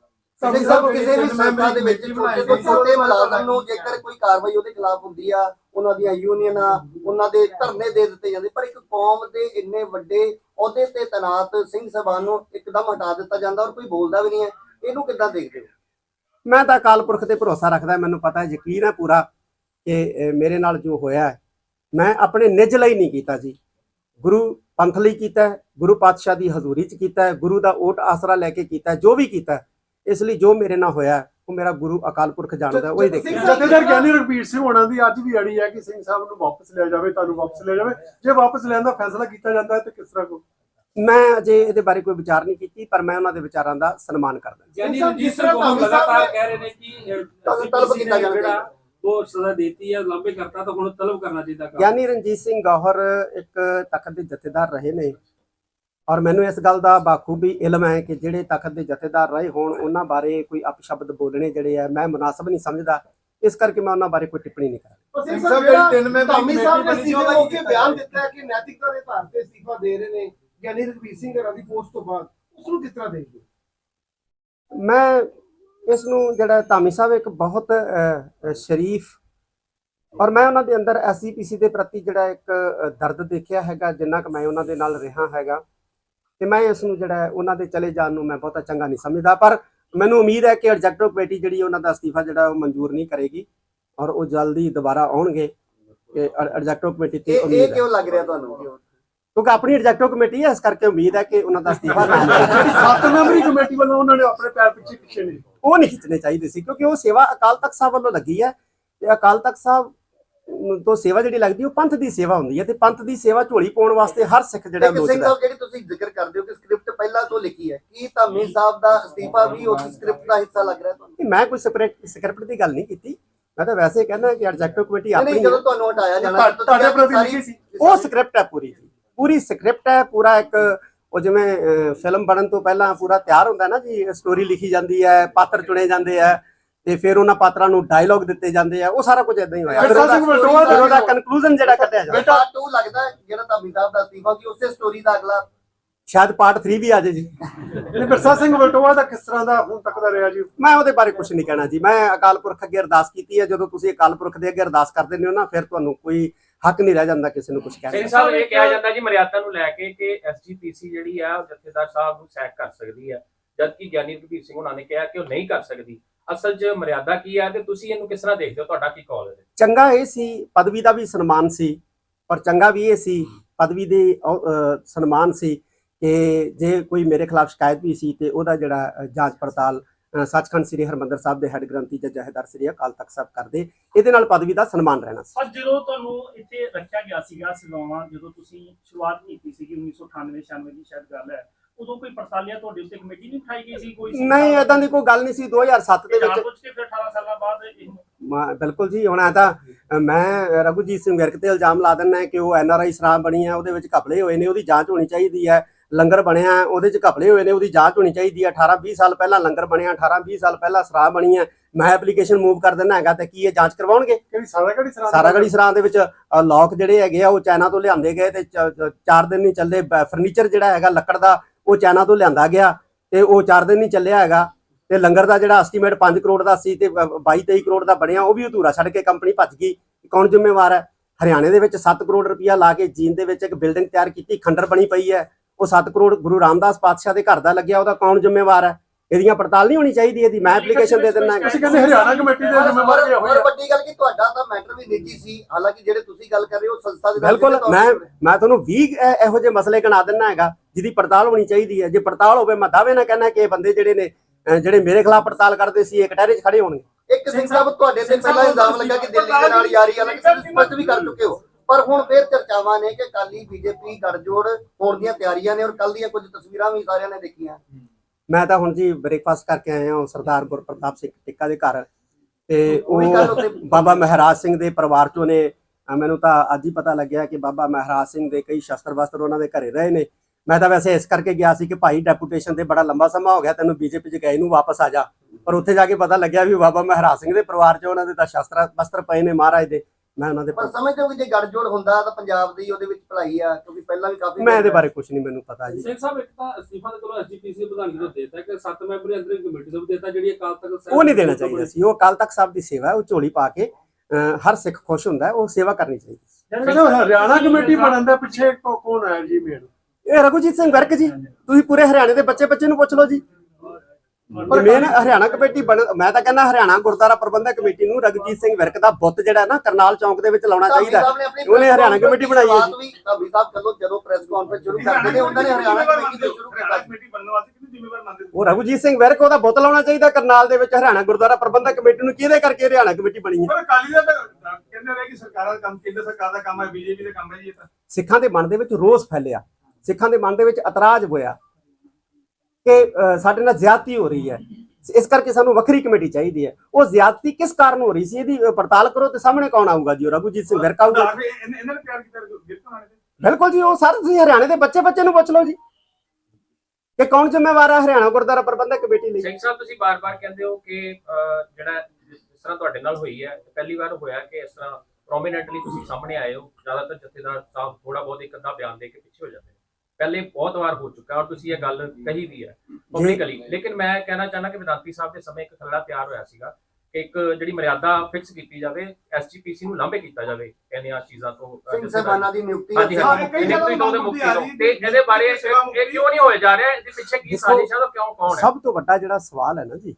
ਸਿੰਘ ਸਾਹਿਬ ਕਿਸੇ ਵੀ ਸੰਸਥਾ ਦੇ ਵਿੱਚ ਛੋਟੇ ਤੋਂ ਛੋਟੇ ਮੁਲਾਜ਼ਮ ਨੂੰ ਜੇਕਰ ਕੋਈ ਕਾਰਵਾਈ ਉਹਦੇ ਖਿਲਾਫ ਹੁੰਦੀ ਆ ਉਹਨਾਂ ਦੀਆਂ ਯੂਨੀਅਨਾਂ ਉਹਨਾਂ ਦੇ ਧਰਨੇ ਦੇ ਦਿੱਤੇ ਜਾਂਦੇ। ਪਰ ਇੱਕ ਕੌਮ ਦੇ ਇੰਨੇ ਵੱਡੇ ਅਹੁਦੇ ਤੇ ਤੈਨਾਤ ਸਿੰਘ ਸਾਹਿਬਾਨ ਨੂੰ ਇੱਕਦਮ ਹਟਾ ਦਿੱਤਾ ਜਾਂਦਾ ਔਰ ਕੋਈ ਬੋਲਦਾ ਵੀ ਨਹੀਂ ਹੈ। ਇਹਨੂੰ ਕਿੱਦਾਂ ਦੇਖਦੇ ਹੋ? ਮੈਂ ਤਾਂ ਅਕਾਲ ਪੁਰਖ ਤੇ ਭਰੋਸਾ ਰੱਖਦਾ ਮੈਨੂੰ ਪਤਾ ਹੈ ਯਕੀਨ ਹੈ ਪੂਰਾ ਕਿ ਮੇਰੇ ਨਾਲ ਜੋ ਹੋਇਆ ਮੈਂ ਆਪਣੇ ਨਿੱਜ ਲਈ ਨਹੀਂ ਕੀਤਾ ਜੀ। ਗੁਰੂ ਪੰਥ ਲਈ ਕੀਤਾ ਗੁਰੂ ਪਾਤਸ਼ਾਹ ਦੀ ਹਜ਼ੂਰੀ 'ਚ ਕੀਤਾ ਗੁਰੂ ਦਾ ਓਟ ਆਸਰਾ ਲੈ ਕੇ ਕੀਤਾ ਜੋ ਵੀ ਕੀਤਾ ਇਸ ਲਈ ਜੋ ਮੇਰੇ ਨਾਲ ਹੋਇਆ ਉਹ ਮੇਰਾ ਗੁਰੂ ਅਕਾਲ ਪੁਰਖ ਜਾਣਦਾ ਉਹ ਹੀ ਦੇਖੇਗਾ ਜਥੇਦਾਰ ਗਿਆਨੀ ਰਘਬੀਰ ਸਿੰਘ ਹੋਣਾ ਦੀ ਅੱਜ ਵੀ ਅੜੀ ਹੈ ਕਿ ਸਿੰਘ ਸਾਹਿਬ ਨੂੰ ਵਾਪਸ ਲਿਆ ਜਾਵੇ ਤੁਹਾਨੂੰ ਵਾਪਸ ਲਿਆ ਜਾਵੇ। ਜੇ ਵਾਪਸ ਲੈਣ ਦਾ ਫੈਸਲਾ ਕੀਤਾ ਜਾਂਦਾ ਹੈ ਤਾਂ ਕਿਸ ਤਰ੍ਹਾਂ ਕੋ ਮੈਂ ਅਜੇ ਇਹਦੇ ਬਾਰੇ ਕੋਈ ਵਿਚਾਰ ਨਹੀਂ ਕੀਤੀ ਪਰ ਮੈਂ ਉਹਨਾਂ ਦੇ ਵਿਚਾਰਾਂ ਦਾ ਸਨਮਾਨ ਕਰਦਾ ਯਾਨੀ ਸਾਹਿਬ, ਰਣਜੀਤ ਜਿਸ ਤਰ੍ਹਾਂ ਸਿੰਘ ਸਾਹਿਬ ਲਗਾਤਾਰ ਕਹਿ ਰਹੇ ਨੇ ਕਿ ਤਲਬ- ਕੀਤਾ ਜਾਣਾ। ਉਹ ਸਜ਼ਾ ਦਿੱਤੀ ਹੈ ਲੰਬੇ ਕਰਤਾ ਤਾਂ ਹੁਣ ਤਲਬ ਕਰਨਾ ਚਾਹੀਦਾ। ਗਿਆਨੀ ਰਣਜੀਤ ਸਿੰਘ ਗੌਹਰ ਇੱਕ ਤਖਤ ਦੇ ਜਥੇਦਾਰ ਰਹੇ ਨੇ। ਔਰ ਮੈਨੂੰ ਇਸ ਗੱਲ ਦਾ ਬਾਖੂਬੀ ਇਲਮ ਹੈ ਕਿ ਜਿਹੜੇ ਤਖਤ ਦੇ ਜਥੇਦਾਰ ਰਹੇ ਹੋਣ ਉਹਨਾਂ ਬਾਰੇ ਕੋਈ ਅਪਸ਼ਬਦ ਬੋਲਣੇ ਜਿਹੜੇ ਆ ਮੈਂ ਮੁਨਾਸਬ ਨਹੀਂ ਸਮਝਦਾ। ਇਸ ਕਰਕੇ ਮੈਂ ਉਹਨਾਂ ਬਾਰੇ ਕੋਈ ਟਿੱਪਣੀ ਨਹੀਂ ਕਰਾਂ ਸਿੰਘ ਸਾਹਿਬ ਜਿਹੜੀ ਤਿੰਨ ਮੈਂਬਰੀ ਧਾਮੀ ਸਾਹਿਬ ਨੇ ਅਸਤੀਫੇ ਹੋ ਕੇ ਬਿਆਨ ਦਿੱਤਾ ਹੈ ਕਿ ਨੈਤਿਕਤਾ ਦੇ ਆਧਾਰ ਤੇ ਅਸਤੀਫਾ ਦੇ ਰਹੇ ਨੇ। ਗਿਆਨੀ ਰਘਬੀਰ ਸਿੰਘ ਹਰਾਂ ਦੀ ਪੋਸਟ ਤੋਂ ਬਾਅਦ ਉਸ ਨੂੰ ਕਿਸ ਤਰ੍ਹਾਂ ਦੇਖਦੇ ਹੋ? ਮੈਂ ਇਸ ਨੂੰ ਜਿਹੜਾ ਧਾਮੀ ਸਾਹਿਬ ਇੱਕ ਬਹੁਤ ਸ਼ਰੀਫ ਔਰ ਮੈਂ ਉਹਨਾਂ ਦੇ ਅੰਦਰ ਐਸਜੀਪੀਸੀ ਦੇ ਪ੍ਰਤੀ ਜਿਹੜਾ ਇੱਕ ਦਰਦ ਦੇਖਿਆ ਹੈਗਾ ਜਿੰਨਾ ਕੁ ਮੈਂ ਉਹਨਾਂ ਦੇ ਨਾਲ ਰਿਹਾ ਹੈਗਾ। ਤੇ ਮੈਂ ਇਸ ਨੂੰ ਜਿਹੜਾ ਉਹਨਾਂ ਦੇ ਚਲੇ ਜਾਣ ਨੂੰ ਮੈਂ ਬਹੁਤਾ ਚੰਗਾ ਨਹੀਂ ਸਮਝਦਾ ਪਰ ਮੈਨੂੰ ਉਮੀਦ ਹੈ ਕਿ ਐਗਜ਼ੈਕਟਿਵ ਕਮੇਟੀ ਜਿਹੜੀ ਉਹਨਾਂ ਦਾ ਅਸਤੀਫਾ ਜਿਹੜਾ ਉਹ ਮਨਜ਼ੂਰ ਨਹੀਂ ਕਰੇਗੀ ਔਰ ਉਹ ਜਲਦੀ ਦੁਬਾਰਾ ਆਉਣਗੇ। ਕਿ ਐਗਜ਼ੈਕਟਿਵ ਕਮੇਟੀ ਤੇ ਇਹ ਇਹ ਉਮੀਦ ਹੈ। ਕਿਉਂ ਲੱਗ ਰਿਹਾ ਤੁਹਾਨੂੰ? ਕਿਉਂਕਿ ਆਪਣੀ ਐਗਜ਼ੈਕਟਿਵ ਕਮੇਟੀ ਹੈ ਇਸ ਕਰਕੇ ਉਮੀਦ ਹੈ ਕਿ ਉਹਨਾਂ ਦਾ ਅਸਤੀਫਾ (laughs) ਜਿਹੜੀ ਸੱਤ ਮੈਂਬਰੀ ਕਮੇਟੀ ਵੱਲੋਂ ਉਹਨਾਂ ਨੇ ਆਪਣੇ ਪੈਰ ਪਿੱਛੇ ਪਿੱਛੇ ਨੇ ਉਹ ਨਹੀਂ ਖਿੱਚਣੇ ਚਾਹੀਦੇ ਸੀ ਕਿਉਂਕਿ ਉਹ ਸੇਵਾ ਅਕਾਲ ਤਖਤ ਸਾਹਿਬ ਵੱਲੋਂ ਲੱਗੀ ਹੈ। ਤੇ ਅਕਾਲ ਤਖਤ ਸਾਹਿਬ ਤੋਂ ਸੇਵਾ ਜਿਹੜੀ ਲੱਗਦੀ ਉਹ ਪੰਥ ਦੀ ਸੇਵਾ ਹੁੰਦੀ ਹੈ ਤੇ ਪੰਥ ਦੀ ਸੇਵਾ ਝੋਲੀ ਪਾਉਣ ਵਾਸਤੇ ਹਰ ਸਿੱਖ ਜਿਹੜਾ ਸਿੰਘ ਲੋਚਦਾ ਹੈ। ਸਾਹਿਬ ਜਿਹੜੀ ਤੁਸੀਂ ਜ਼ਿਕਰ ਕਰਦੇ ਹੋ ਕਿ ਸਕ੍ਰਿਪਟ ਪਹਿਲਾਂ ਤੋਂ ਲਿਖੀ ਹੈ ਕੀ ਧਾਮੀ ਸਾਹਿਬ ਦਾ ਅਸਤੀਫਾ ਵੀ ਉਸ ਸਕ੍ਰਿਪਟ ਦਾ ਹਿੱਸਾ ਲੱਗ ਰਿਹਾ ਤੁਹਾਨੂੰ ਨਹੀਂ, ਮੈਂ ਕੋਈ ਸਕ੍ਰਿਪਟ ਸਕ੍ਰਿਪਟ ਦੀ ਗੱਲ ਨਹੀਂ ਕੀਤੀ ਮੈਂ ਤਾਂ ਵੈਸੇ ਕਹਿੰਦਾ ਕਿ ਐਗਜ਼ੈਕਟਿਵ ਕਮੇਟੀ ਨਹੀਂ, ਆਪਣੀ ਨਹੀਂ। ਜਦੋਂ ਤੁਹਾਨੂੰ ਹਟਾਇਆ ਤੁਸੀਂ ਤੁਹਾਡੇ ਪ੍ਰਤੀ ਲਿਖੀ ਸੀ। ਉਹ ਸਕ੍ਰਿਪਟ ਹੈ ਪੂਰੀ ਜੀ ਪੂਰੀ ਸਕ੍ਰਿਪਟ ਹੈ ਪੂਰਾ ਇੱਕ ਉਹ ਜਿਵੇਂ ਫਿਲਮ ਬਣਨ ਤੋਂ ਪਹਿਲਾਂ ਪੂਰਾ ਤਿਆਰ ਹੁੰਦਾ ਨਾ ਜੀ ਸਟੋਰੀ ਲਿਖੀ ਜਾਂਦੀ ਹੈ ਪਾਤਰ ਚੁਣੇ ਜਾਂਦੇ ਆ ਤੇ ਫਿਰ ਉਹਨਾਂ ਪਾਤਰਾਂ ਨੂੰ ਡਾਇਲੌਗ ਦਿੱਤੇ ਜਾਂਦੇ ਆ ਉਹ ਸਾਰਾ ਕੁਝ ਇਦਾਂ ਹੀ ਹੋਇਆ। ਫਿਰ ਬਿਰਸਾ ਉਹਦਾ ਕਨਕਲੂਜਨ ਜਿਹੜਾ ਕੱਢਿਆ ਜਾਂਦਾ ਬੇਟਾ। ਟੂ ਲੱਗਦਾ ਜਿਹੜਾ ਧਾਮੀ ਸਾਹਿਬ ਦਾ ਅਸਤੀਫਾ ਕਿ ਉਸੇ ਸਟੋਰੀ ਦਾ ਅਗਲਾ। ਸ਼ਾਇਦ ਪਾਰਟ 3 ਵੀ ਆ ਜਾਏ ਜੀ। ਇਹ ਬਿਰਸਾ ਸਿੰਘ ਵਲਟੋਆ ਦਾ ਕਿਸ ਤਰ੍ਹਾਂ ਦਾ ਹੁਣ ਤੱਕ ਦਾ ਰਿਹਾ ਜੀ? ਮੈਂ ਉਹਦੇ ਬਾਰੇ ਕੁਝ ਨਹੀਂ ਕਹਿਣਾ ਜੀ। ਮੈਂ ਅਕਾਲ ਪੁਰਖ ਅੱਗੇ ਅਰਦਾਸ ਕੀਤੀ ਹੈ ਜਦੋਂ ਤੁਸੀਂ ਅਕਾਲ ਪੁਰਖ ਦੇ ਅੱਗੇ ਅਰਦਾਸ ਕਰਦੇ ਨੇ ਹੋ ਨਾ ਫਿਰ ਤੁਹਾਨੂੰ ਕੋਈ ਹੱਕ ਨਹੀਂ ਰਹਿ ਜਾਂਦਾ ਕਿਸੇ ਨੂੰ ਕੁਝ ਕਹਿਣ ਸਿੰਘ ਦਾ ਸਾਹਿਬ ਇਹ ਕਿਹਾ ਜਾਂਦਾ ਜੀ ਮਰਿਆਦਾ ਨੂੰ ਲੈ ਕੇ ਕਿ ਐਸਜੀਪੀਸੀ ਜਿਹੜੀ ਆ ਉਹ ਜਥੇਦਾਰ ਸਾਹਿਬ ਨੂੰ ਸੈਕ ਕਰ ਸਕਦੀ ਹੈ ਜਦਕਿ ਗਿਆਨੀ ਰਘਬੀਰ ਸਿੰਘ ਉਹਨਾਂ ਨੇ ਕਿਹਾ ਕਿ ਉਹ ਨਹੀਂ ਕਰ ਸਕਦੀ। ਅਸਲ 'ਚ ਮਰਿਆਦਾ ਕੀ ਆ ਤੇ ਤੁਸੀਂ ਇਹਨੂੰ ਕਿਸ ਤਰ੍ਹਾਂ ਦੇਖਦੇ ਹੋ? ਤੁਹਾਡਾ ਕੀ ਕਾਲ ਹੈ? ਚੰਗਾ ਇਹ ਸੀ ਪਦਵੀ ਦਾ ਵੀ ਸਨਮਾਨ ਸੀ ਔਰ ਚੰਗਾ ਵੀ ਇਹ ਸੀ ਪਦਵੀ ਦੇ ਸਨਮਾਨ ਸੀ ਕਿ ਜੇ ਕੋਈ ਮੇਰੇ ਖਿਲਾਫ ਸ਼ਿਕਾਇਤ ਵੀ ਸੀ ਤੇ ਉਹਦਾ ਜਿਹੜਾ ਜਾਂਚ ਪੜਤਾਲ ਸੱਚਖੰਡ ਸ੍ਰੀ ਹਰਮੰਦਰ ਸਾਹਿਬ ਦੇ ਹੈੱਡ ਗ੍ਰੰਥੀ ਜਾਂ ਜਹੇਦਾਰ ਸ੍ਰੀ ਅਕਾਲ ਤਖਤ ਸਾਹਿਬ ਕਰਦੇ ਇਹਦੇ ਨਾਲ ਪਦਵੀ ਦਾ ਸਨਮਾਨ ਰਹਿਣਾ ਸੀ। ਪਰ ਜਦੋਂ ਤੁਹਾਨੂੰ ਇੱਥੇ ਰੱਖਿਆ ਗਿਆ ਸੀਗਾ ਸੇਵਾਵਾਂ ਜਦੋਂ ਤੁਸੀਂ ਸ਼ੁਰੂਆਤ ਕੀਤੀ ਸੀਗੀ 1998 96 ਦੀ ਸ਼ਾਇਦ ਗੱਲ ਹੈ ਉਦੋਂ ਕੋਈ ਪੜਤਾਲੀਆ ਤੁਹਾਡੇ ਉੱਤੇ ਕਮੇਟੀ ਨਹੀਂ ਉਠਾਈ ਗਈ ਸੀ ਕੋਈ ਨਹੀਂ ਇਦਾਂ ਦੀ ਕੋਈ ਗੱਲ ਨਹੀਂ ਸੀ। 2007 ਦੇ ਵਿੱਚ ਪੁੱਛ ਕੇ ਫਿਰ 18 ਸਾਲਾਂ ਬਾਅਦ ਇਹ ਮੈਂ- ਬਿਲਕੁਲ ਜੀ ਹੁਣ ਆ ਤਾਂ ਮੈਂ ਰਘੁਜੀਤ ਸਿੰਘ ਵਿਰਕ ਤੇ ਇਲਜ਼ਾਮ ਲਾ ਦਿੰਦਾ ਕਿ ਉਹ ਐਨਆਰਆਈ ਸ਼ਰਾਬ ਬਣੀ ਹੈ ਉਹਦੇ ਵਿੱਚ ਘਪਲੇ ਹੋਏ ਨੇ ਉਹਦੀ ਜਾਂਚ ਹੋਣੀ ਚਾਹੀਦੀ ਹੈ ਲੰਗਰ ਬਣਿਆ ਉਹਦੇ 'ਚ ਘਪਲੇ ਹੋਏ ਨੇ ਉਹਦੀ ਜਾਂਚ ਹੋਣੀ ਚਾਹੀਦੀ ਹੈ। 18 20 ਸਾਲ ਪਹਿਲਾਂ ਲੰਗਰ ਬਣਿਆ 18 20 ਸਾਲ ਪਹਿਲਾਂ ਸ਼ਰਾਬ ਬਣੀ ਹੈ। ਮੈਂ ਐਪਲੀਕੇਸ਼ਨ ਮੂਵ ਕਰ ਦਿੰਦਾ ਹੈਗਾ ਤੇ ਕੀ ਇਹ ਜਾਂਚ ਕਰਵਾਉਣਗੇ? ਕਿਹੜੀ ਸਾਰਾ ਕਿਹੜੀ ਸਰਾਂ ਸਾਰਾ ਗੜੀ ਸਰਾਂ ਦੇ ਵਿੱਚ ਲੋਕ ਜਿਹੜੇ ਹੈਗੇ ਆ ਉਹ ਚਾਈਨਾ ਤੋਂ ਲਿਆਂਦੇ ਗਏ ਤੇ ਚ- ਚ- ਚਾਰ ਦਿਨ ਨਹੀਂ ਚੱਲੇ। ਫਰਨੀਚਰ ਜਿਹੜਾ ਹੈਗਾ ਲੱਕੜ ਦਾ ਉਹ ਚਾਈਨਾ ਤੋਂ ਲਿਆਂਦਾ ਗਿਆ ਤੇ ਉਹ ਚਾਰ ਦਿਨ ਨਹੀਂ ਚੱਲਿਆ ਹੈਗਾ। ਤੇ ਲੰਗਰ ਦਾ ਜਿਹੜਾ ਐਸਟੀਮੇਟ 5 ਕਰੋੜ ਦਾ ਸੀ ਤੇ 22 23 ਕਰੋੜ ਦਾ ਬਣਿਆ, ਉਹ ਵੀ ਅਧੂਰਾ ਛੱਡ ਕੇ ਕੰਪਨੀ ਭੱਜ ਗਈ। ਕੌਣ ਜ਼ਿੰਮੇਵਾਰ ਹੈ? ਹਰਿਆਣੇ ਦੇ ਵਿੱਚ 7 ਕਰੋੜ ਰੁਪਇਆ ਲਾ ਕੇ ਜੀਨ ਦੇ ਵਿੱਚ ਇੱਕ ਬਿਲਡਿੰਗ ਤਿਆਰ ਕੀਤੀ, ਖੰਡਰ ਬਣੀ ਪਈ ਹੈ। ਉਹ 7 ਕਰੋੜ ਗੁਰੂ ਰਾਮਦਾਸ ਪਾਤਸ਼ਾਹ ਦੇ ਘਰ ਦਾ ਲੱਗਿਆ, ਉਹਦਾ ਕੌਣ ਜ਼ਿੰਮੇਵਾਰ ਹੈ? ਇਹਦੀਆਂ ਪੜਤਾਲ ਨਹੀਂ ਹੋਣੀ ਚਾਹੀਦੀ ਇਹਦੀ। ਮੈਂ ਐਪਲੀਕੇਸ਼ਨ ਦੇ ਦਿੰਦਾ ਅਸੀਂ ਕਹਿੰਦੇ ਹਰਿਆਣਾ ਕਮੇਟੀ ਦੇ ਜ਼ਿੰਮੇਵਾਰ ਇਹ ਹੋਏ। ਵੱਡੀ ਗੱਲ ਕਿ ਤੁਹਾਡਾ ਤਾਂ ਮੈਟਰ ਵੀ ਨਿੱਜੀ ਸੀ। ਹਾਲਾਂਕਿ ਜਿਹੜੇ ਤੁਸੀਂ ਗੱਲ ਕਰ ਰਹੇ ਹੋ ਸੰਸਥਾ ਦੇ ਬਿਲਕੁਲ ਮੈਂ ਮੈਂ ਤੁਹਾਨੂੰ 20 ਇਹ- ਜਿਹੇ ਮਸਲੇ ਗਿਣਾ ਦਿੰਦਾ ਹੈਗਾ ਜਿਹਦੀ ਪੜਤਾਲ ਹੋਣੀ ਚਾਹੀਦੀ ਹੈ। ਜੇ ਪੜਤਾਲ ਹੋਵੇ ਮੈਂ ਦਾਅਵੇ ਨਾਲ ਕਹਿੰਦਾ ਕਿ ਇਹ ਬੰਦੇ ਜਿਹੜੇ ਨੇ ਜਿਹੜੇ ਮੇਰੇ ਖਿਲਾਫ ਪੜਤਾਲ ਕਰਦੇ ਸੀ ਇਹ ਕਟਹਿਰੇ 'ਚ ਖੜੇ ਹੋਣਗੇ। ਇੱਕ ਸਿੰਘ ਸਾਹਿਬ ਤੁਹਾਡੇ ਤੇ ਪਹਿਲਾਂ ਇਲਜ਼ਾਮ ਲੱਗਾ ਕਿ ਦਿੱਲੀ ਦੇ ਨਾਲ ਯਾਰੀ ਵਾਲਾ ਤੁਸੀਂ ਸਪਸ਼ਟ ਵੀ ਕਰ ਚੁੱਕੇ ਹੋ। ਪਰ ਹੁਣ ਫੇਰ ਚਰਚਾਵਾਂ ਨੇ ਕਿ ਕਾਲੀ ਬੀਜੇਪੀ ਗੱਠਜੋੜ ਹੋਣ ਦੀਆਂ ਤਿਆਰੀਆਂ ਨੇ ਔਰ ਕੱਲ ਦੀਆਂ ਕੁਝ ਤਸਵੀਰਾਂ ਵੀ ਸਾਰਿਆਂ ਨੇ ਦੇਖੀਆਂ। ਮੈਂ ਤਾਂ ਹੁਣ ਜੀ ਬ੍ਰੇਕਫਾਸਟ ਕਰਕੇ ਆਇਆ ਹਾਂ ਸਰਦਾਰ ਗੁਰਪ੍ਰਤਾਪ ਸਿੰਘ ਟਿੱਕਾ ਦੇ ਘਰ। ਤੇ ਉਹੀ ਬਾਬਾ ਮਹਾਰਾਜ ਸਿੰਘ ਦੇ ਪਰਿਵਾਰ ਚੋਂ ਨੇ ਮੈਨੂੰ ਤਾਂ ਅੱਜ ਹੀ ਪਤਾ ਲੱਗਿਆ ਕਿ ਬਾਬਾ ਮਹਾਰਾਜ ਸਿੰਘ ਦੇ ਕਈ ਸ਼ਸਤਰ ਵਸਤਰ ਉਹਨਾਂ ਦੇ ਘਰੇ ਰਹੇ ਨੇ। ਮੈਂ ਤਾਂ ਵੈਸੇ ਇਸ ਕਰਕੇ ਗਿਆ ਸੀ ਕਿ ਭਾਈ ਡੈਪੂਟੇਸ਼ਨ ਤੇ ਬੜਾ ਲੰਬਾ ਸਮਾਂ ਹੋ ਗਿਆ ਤੈਨੂੰ ਬੀਜੇਪੀ ਚ ਗਏ ਨੂੰ ਵਾਪਸ ਆ ਜਾ। ਪਰ ਉੱਥੇ ਜਾ ਕੇ ਪਤਾ ਲੱਗਿਆ ਵੀ ਬਾਬਾ ਮਹਾਰਾਜ ਸਿੰਘ ਦੇ ਪਰਿਵਾਰ ਚ ਉਹਨਾਂ ਦੇ ਤਾਂ ਸ਼ਸਤਰ ਬਸਤਰ ਪਏ ਨੇ ਮਹਾਰਾਜ ਦੇ। ਮੈਂ ਉਹਨਾਂ ਦੇ ਪਰ ਸਮਝਦੇ ਹੋ ਕਿ ਜੇ ਗੱਠਜੋੜ ਹੁੰਦਾ ਤਾਂ ਪੰਜਾਬ ਦੀ ਉਹਦੇ ਵਿੱਚ ਭਲਾਈ ਆ ਕਿਉਂਕਿ ਪਹਿਲਾਂ ਵੀ ਕਾਫੀ ਮੈਂ ਇਹਦੇ ਬਾਰੇ ਕੁਝ ਨਹੀਂ ਮੈਨੂੰ ਪਤਾ ਜੀ। ਸਿੰਘ ਸਾਹਿਬ ਇੱਕ ਤਾਂ ਅਸਤੀਫਾ ਤਾਂ ਚਲੋ ਐਸਜੀਪੀਸੀ ਪ੍ਰਧਾਨਗੀ ਨੂੰ ਦੇਤਾ ਕਿ ਸੱਤ ਮੈਂਬਰੀ ਅੰਦਰਿੰਗ ਕਮੇਟੀ ਨੂੰ ਦੇਤਾ ਜਿਹੜੀ ਅਕਾਲ ਤਖਤ ਉਹ ਨਹੀਂ ਦੇਣਾ ਚਾਹੀਦਾ ਸੀ ਉਹ ਅਕਾਲ ਤਖਤ ਸਾਹਿਬ ਦੀ ਸੇਵਾ ਹੈ ਉਹ ਝੋਲੀ ਪਾ ਕੇ ਹਰ ਸਿੱਖ ਖੁਸ਼ ਹੁੰਦਾ ਹੈ, ਉਹ ਸੇਵਾ ਕਰਨੀ ਚਾਹੀਦੀ ਸੀ। ਜਦੋਂ ਹਰਿਆਣਾ ਕਮੇਟੀ ਬਣਨ ਦਾ ਪਿੱਛੇ ਕੌ- ਕੌਣ ਆਇਆ ਜੀ ਮੇਨ? ਇਹ ਰਘੁਜੀਤ ਸਿੰਘ ਵਿਰਕ ਜੀ ਤੁਸੀਂ ਪੂਰੇ ਹਰਿਆਣੇ ਦੇ ਬੱਚੇ ਬੱਚੇ ਨੂੰ ਪੁੱਛ ਲਓ ਜੀ। ਪਰ ਮੇਨ ਹਰਿਆਣਾ ਕਮੇਟੀ ਬਣ ਮੈਂ ਤਾਂ ਕਹਿੰਦਾ ਹਰਿਆਣਾ ਗੁਰਦੁਆਰਾ ਪ੍ਰਬੰਧਕ ਕਮੇਟੀ ਨੂੰ ਰਘੁਜੀਤ ਸਿੰਘ ਵਿਰਕ ਦਾ ਬੁੱਤ ਜਿਹੜਾ ਨਾ ਕਰਨਾਲ ਚੌਂਕ ਦੇ ਵਿੱਚ ਲਾਉਣਾ ਚਾਹੀਦਾ। ਉਹਨੇ ਹਰਿਆਣਾ ਕਮੇਟੀ ਬਣਾਈ ਹੈ ਜੀ। ਵੀ ਸਾਹਿਬ ਚਲੋ ਜਦੋਂ ਪ੍ਰੈਸ ਕਾਨਫਰੰਸ ਸ਼ੁਰੂ ਕਰਦੇ ਨੇ ਉਹਨਾਂ ਨੇ ਹਰਿਆਣਾ ਕਮੇਟੀ ਤੋਂ ਸ਼ੁਰੂ ਕੀਤਾ। ਕਮੇਟੀ ਬਣਨ ਵਾਸਤੇ ਕਿਹਨੂੰ ਜ਼ਿੰਮੇਵਾਰ ਮੰਨਦੇ ਉਹ ਰਘੁਜੀਤ ਸਿੰਘ ਵਿਰਕ ਉਹਦਾ ਬੁੱਤ ਲਾਉਣਾ ਚਾਹੀਦਾ ਕਰਨਾਲ ਦੇ ਵਿੱਚ ਹਰਿਆਣਾ ਗੁਰਦੁਆਰਾ ਪ੍ਰਬੰਧਕ ਕਮੇਟੀ ਨੂੰ ਕਿਹਦੇ ਕਰਕੇ ਹਰਿਆਣਾ ਕਮੇਟੀ ਬਣੀ ਹੈ ਪਰ ਅਕਾਲੀ ਦਾ ਕਹਿੰਦੇ ਰਹੇ ਕਿ ਸਰਕਾਰਾਂ ਦਾ ਕੰਮ ਕੇਂਦਰ ਸਰਕਾਰ ਦਾ ਕੰਮ ਹੈ ਬੀਜੇਪੀ ਦਾ ਕੰਮ ਹੈ ਜੀ ਇਹ ਤਾਂ ਸਿੱਖਾਂ ਦੇ ਮਨ ਦੇ ਵਿੱਚ ਰੋਸ ਫੈਲਿਆ ਸਿੱਖਾਂ ਦੇ ਮਨ ਦੇ ਵਿੱਚ ਇਤਰਾਜ਼ ਹੋਇਆ ਕਿ ਸਾਡੇ ਨਾਲ ਜ਼ਿਆਦਤੀ ਹੋ ਰਹੀ ਹੈ। ਇਸ ਕਰਕੇ ਸਾਨੂੰ ਵੱਖਰੀ ਕਮੇਟੀ ਚਾਹੀਦੀ ਹੈ। ਉਹ ਜ਼ਿਆਦਤੀ ਕਿਸ ਕਾਰਨ ਹੋ ਰਹੀ ਸੀ? ਇਹਦੀ ਪੜਤਾਲ ਕਰੋ ਤੇ ਸਾਹਮਣੇ ਕੌਣ ਆਊਗਾ ਜੀ? ਰਘੁਜੀਤ ਸਿੰਘ ਵਿਰਕ ਆਊਗਾ। ਇਹਨਾਂ ਨੇ ਪਿਆਰ ਕੀਤਾ ਬਿਲਕੁਲ ਜੀ ਉਹ ਸਾਰੇ ਤੁਸੀਂ ਹਰਿਆਣੇ ਦੇ ਬੱਚੇ ਬੱਚੇ ਨੂੰ ਪੁੱਛ ਲਓ ਜੀ। ਕਿ ਕੌਣ ਜ਼ਿੰਮੇਵਾਰ ਹੈ ਹਰਿਆਣਾ ਗੁਰਦੁਆਰਾ ਪ੍ਰਬੰਧਕ ਕਮੇਟੀ ਲਈ? ਸਿੰਘ ਸਾਹਿਬ ਤੁਸੀਂ ਬਾਰ-ਬਾਰ ਕਹਿੰਦੇ ਹੋ ਕਿ ਜਿਹੜਾ ਜਿਸ ਤਰ੍ਹਾਂ ਤੁਹਾਡੇ ਨਾਲ ਹੋਈ ਹੈ ਪਹਿਲੀ ਵਾਰ ਹੋਇਆ ਕਿ ਇਸ ਤਰ੍ਹਾਂ ਪ੍ਰੋਮਿਨੈਂਟਲੀ ਤੁਸੀਂ ਸਾਹਮਣੇ ਆਏ ਹੋ। ਜ਼ਿਆਦਾਤਰ ਜਥੇਦਾਰ ਸਾਹਿਬ ਥੋੜਾ ਬਹੁਤ ਇੱਕ ਅੱਧਾ ਬਿਆਨ ਦੇ ਕੇ ਪਿੱਛੇ ਹੋ ਜਾਂਦੇ ਨੇ। ਪਹਿਲੇ ਬਹੁਤ ਵਾਰ ਹੋ ਚੁੱਕਾ ਔਰ ਤੁਸੀਂ ਇਹ ਗੱਲ ਕਹੀ ਵੀ ਹੈ ਪਬਲਿਕਲੀ ਲੇਕਿਨ ਮੈਂ ਕਹਿਣਾ ਚਾਹਨਾ ਕਿ ਵਿਦਾਂਤੀ ਸਾਹਿਬ ਦੇ ਸਮੇਂ ਇੱਕ ਖਰੜਾ ਤਿਆਰ ਹੋਇਆ ਸੀਗਾ ਕਿ ਇੱਕ ਜਿਹੜੀ ਮਰਿਆਦਾ ਫਿਕਸ ਕੀਤੀ ਜਾਵੇ ਐਸਜੀਪੀਸੀ ਨੂੰ ਲਾਂਭੇ ਕੀਤਾ ਜਾਵੇ ਇਹਨੀਆਂ ਚੀਜ਼ਾਂ ਤੋਂ ਸਿੰਘ ਸਾਹਿਬਾਨਾਂ ਦੀ ਨਿਯੁਕਤੀ ਹਾਂਜੀ ਹਾਂ, ਹਾਂਜੀ। ਕਈ ਨਿਯੁਕਤੀ ਤੋਂ ਮੁਕਤੀ ਆ ਤੋਂ। ਰਹੀ ਤੇ ਇਹਦੇ ਬਾਰੇ ਇਹ ਕਿਉਂ ਨਹੀਂ ਹੋਇਆ ਜਾ ਰਿਹਾ? ਇਹਦੇ ਪਿੱਛੇ ਕੀ ਸਾਜ਼ਿਸ਼ ਹੈ ਤਾਂ ਕਿਉਂ ਕੌਣ ਹੈ? ਸਭ ਤੋਂ ਵੱਡਾ ਜਿਹੜਾ ਸਵਾਲ ਹੈ ਨਾ ਜੀ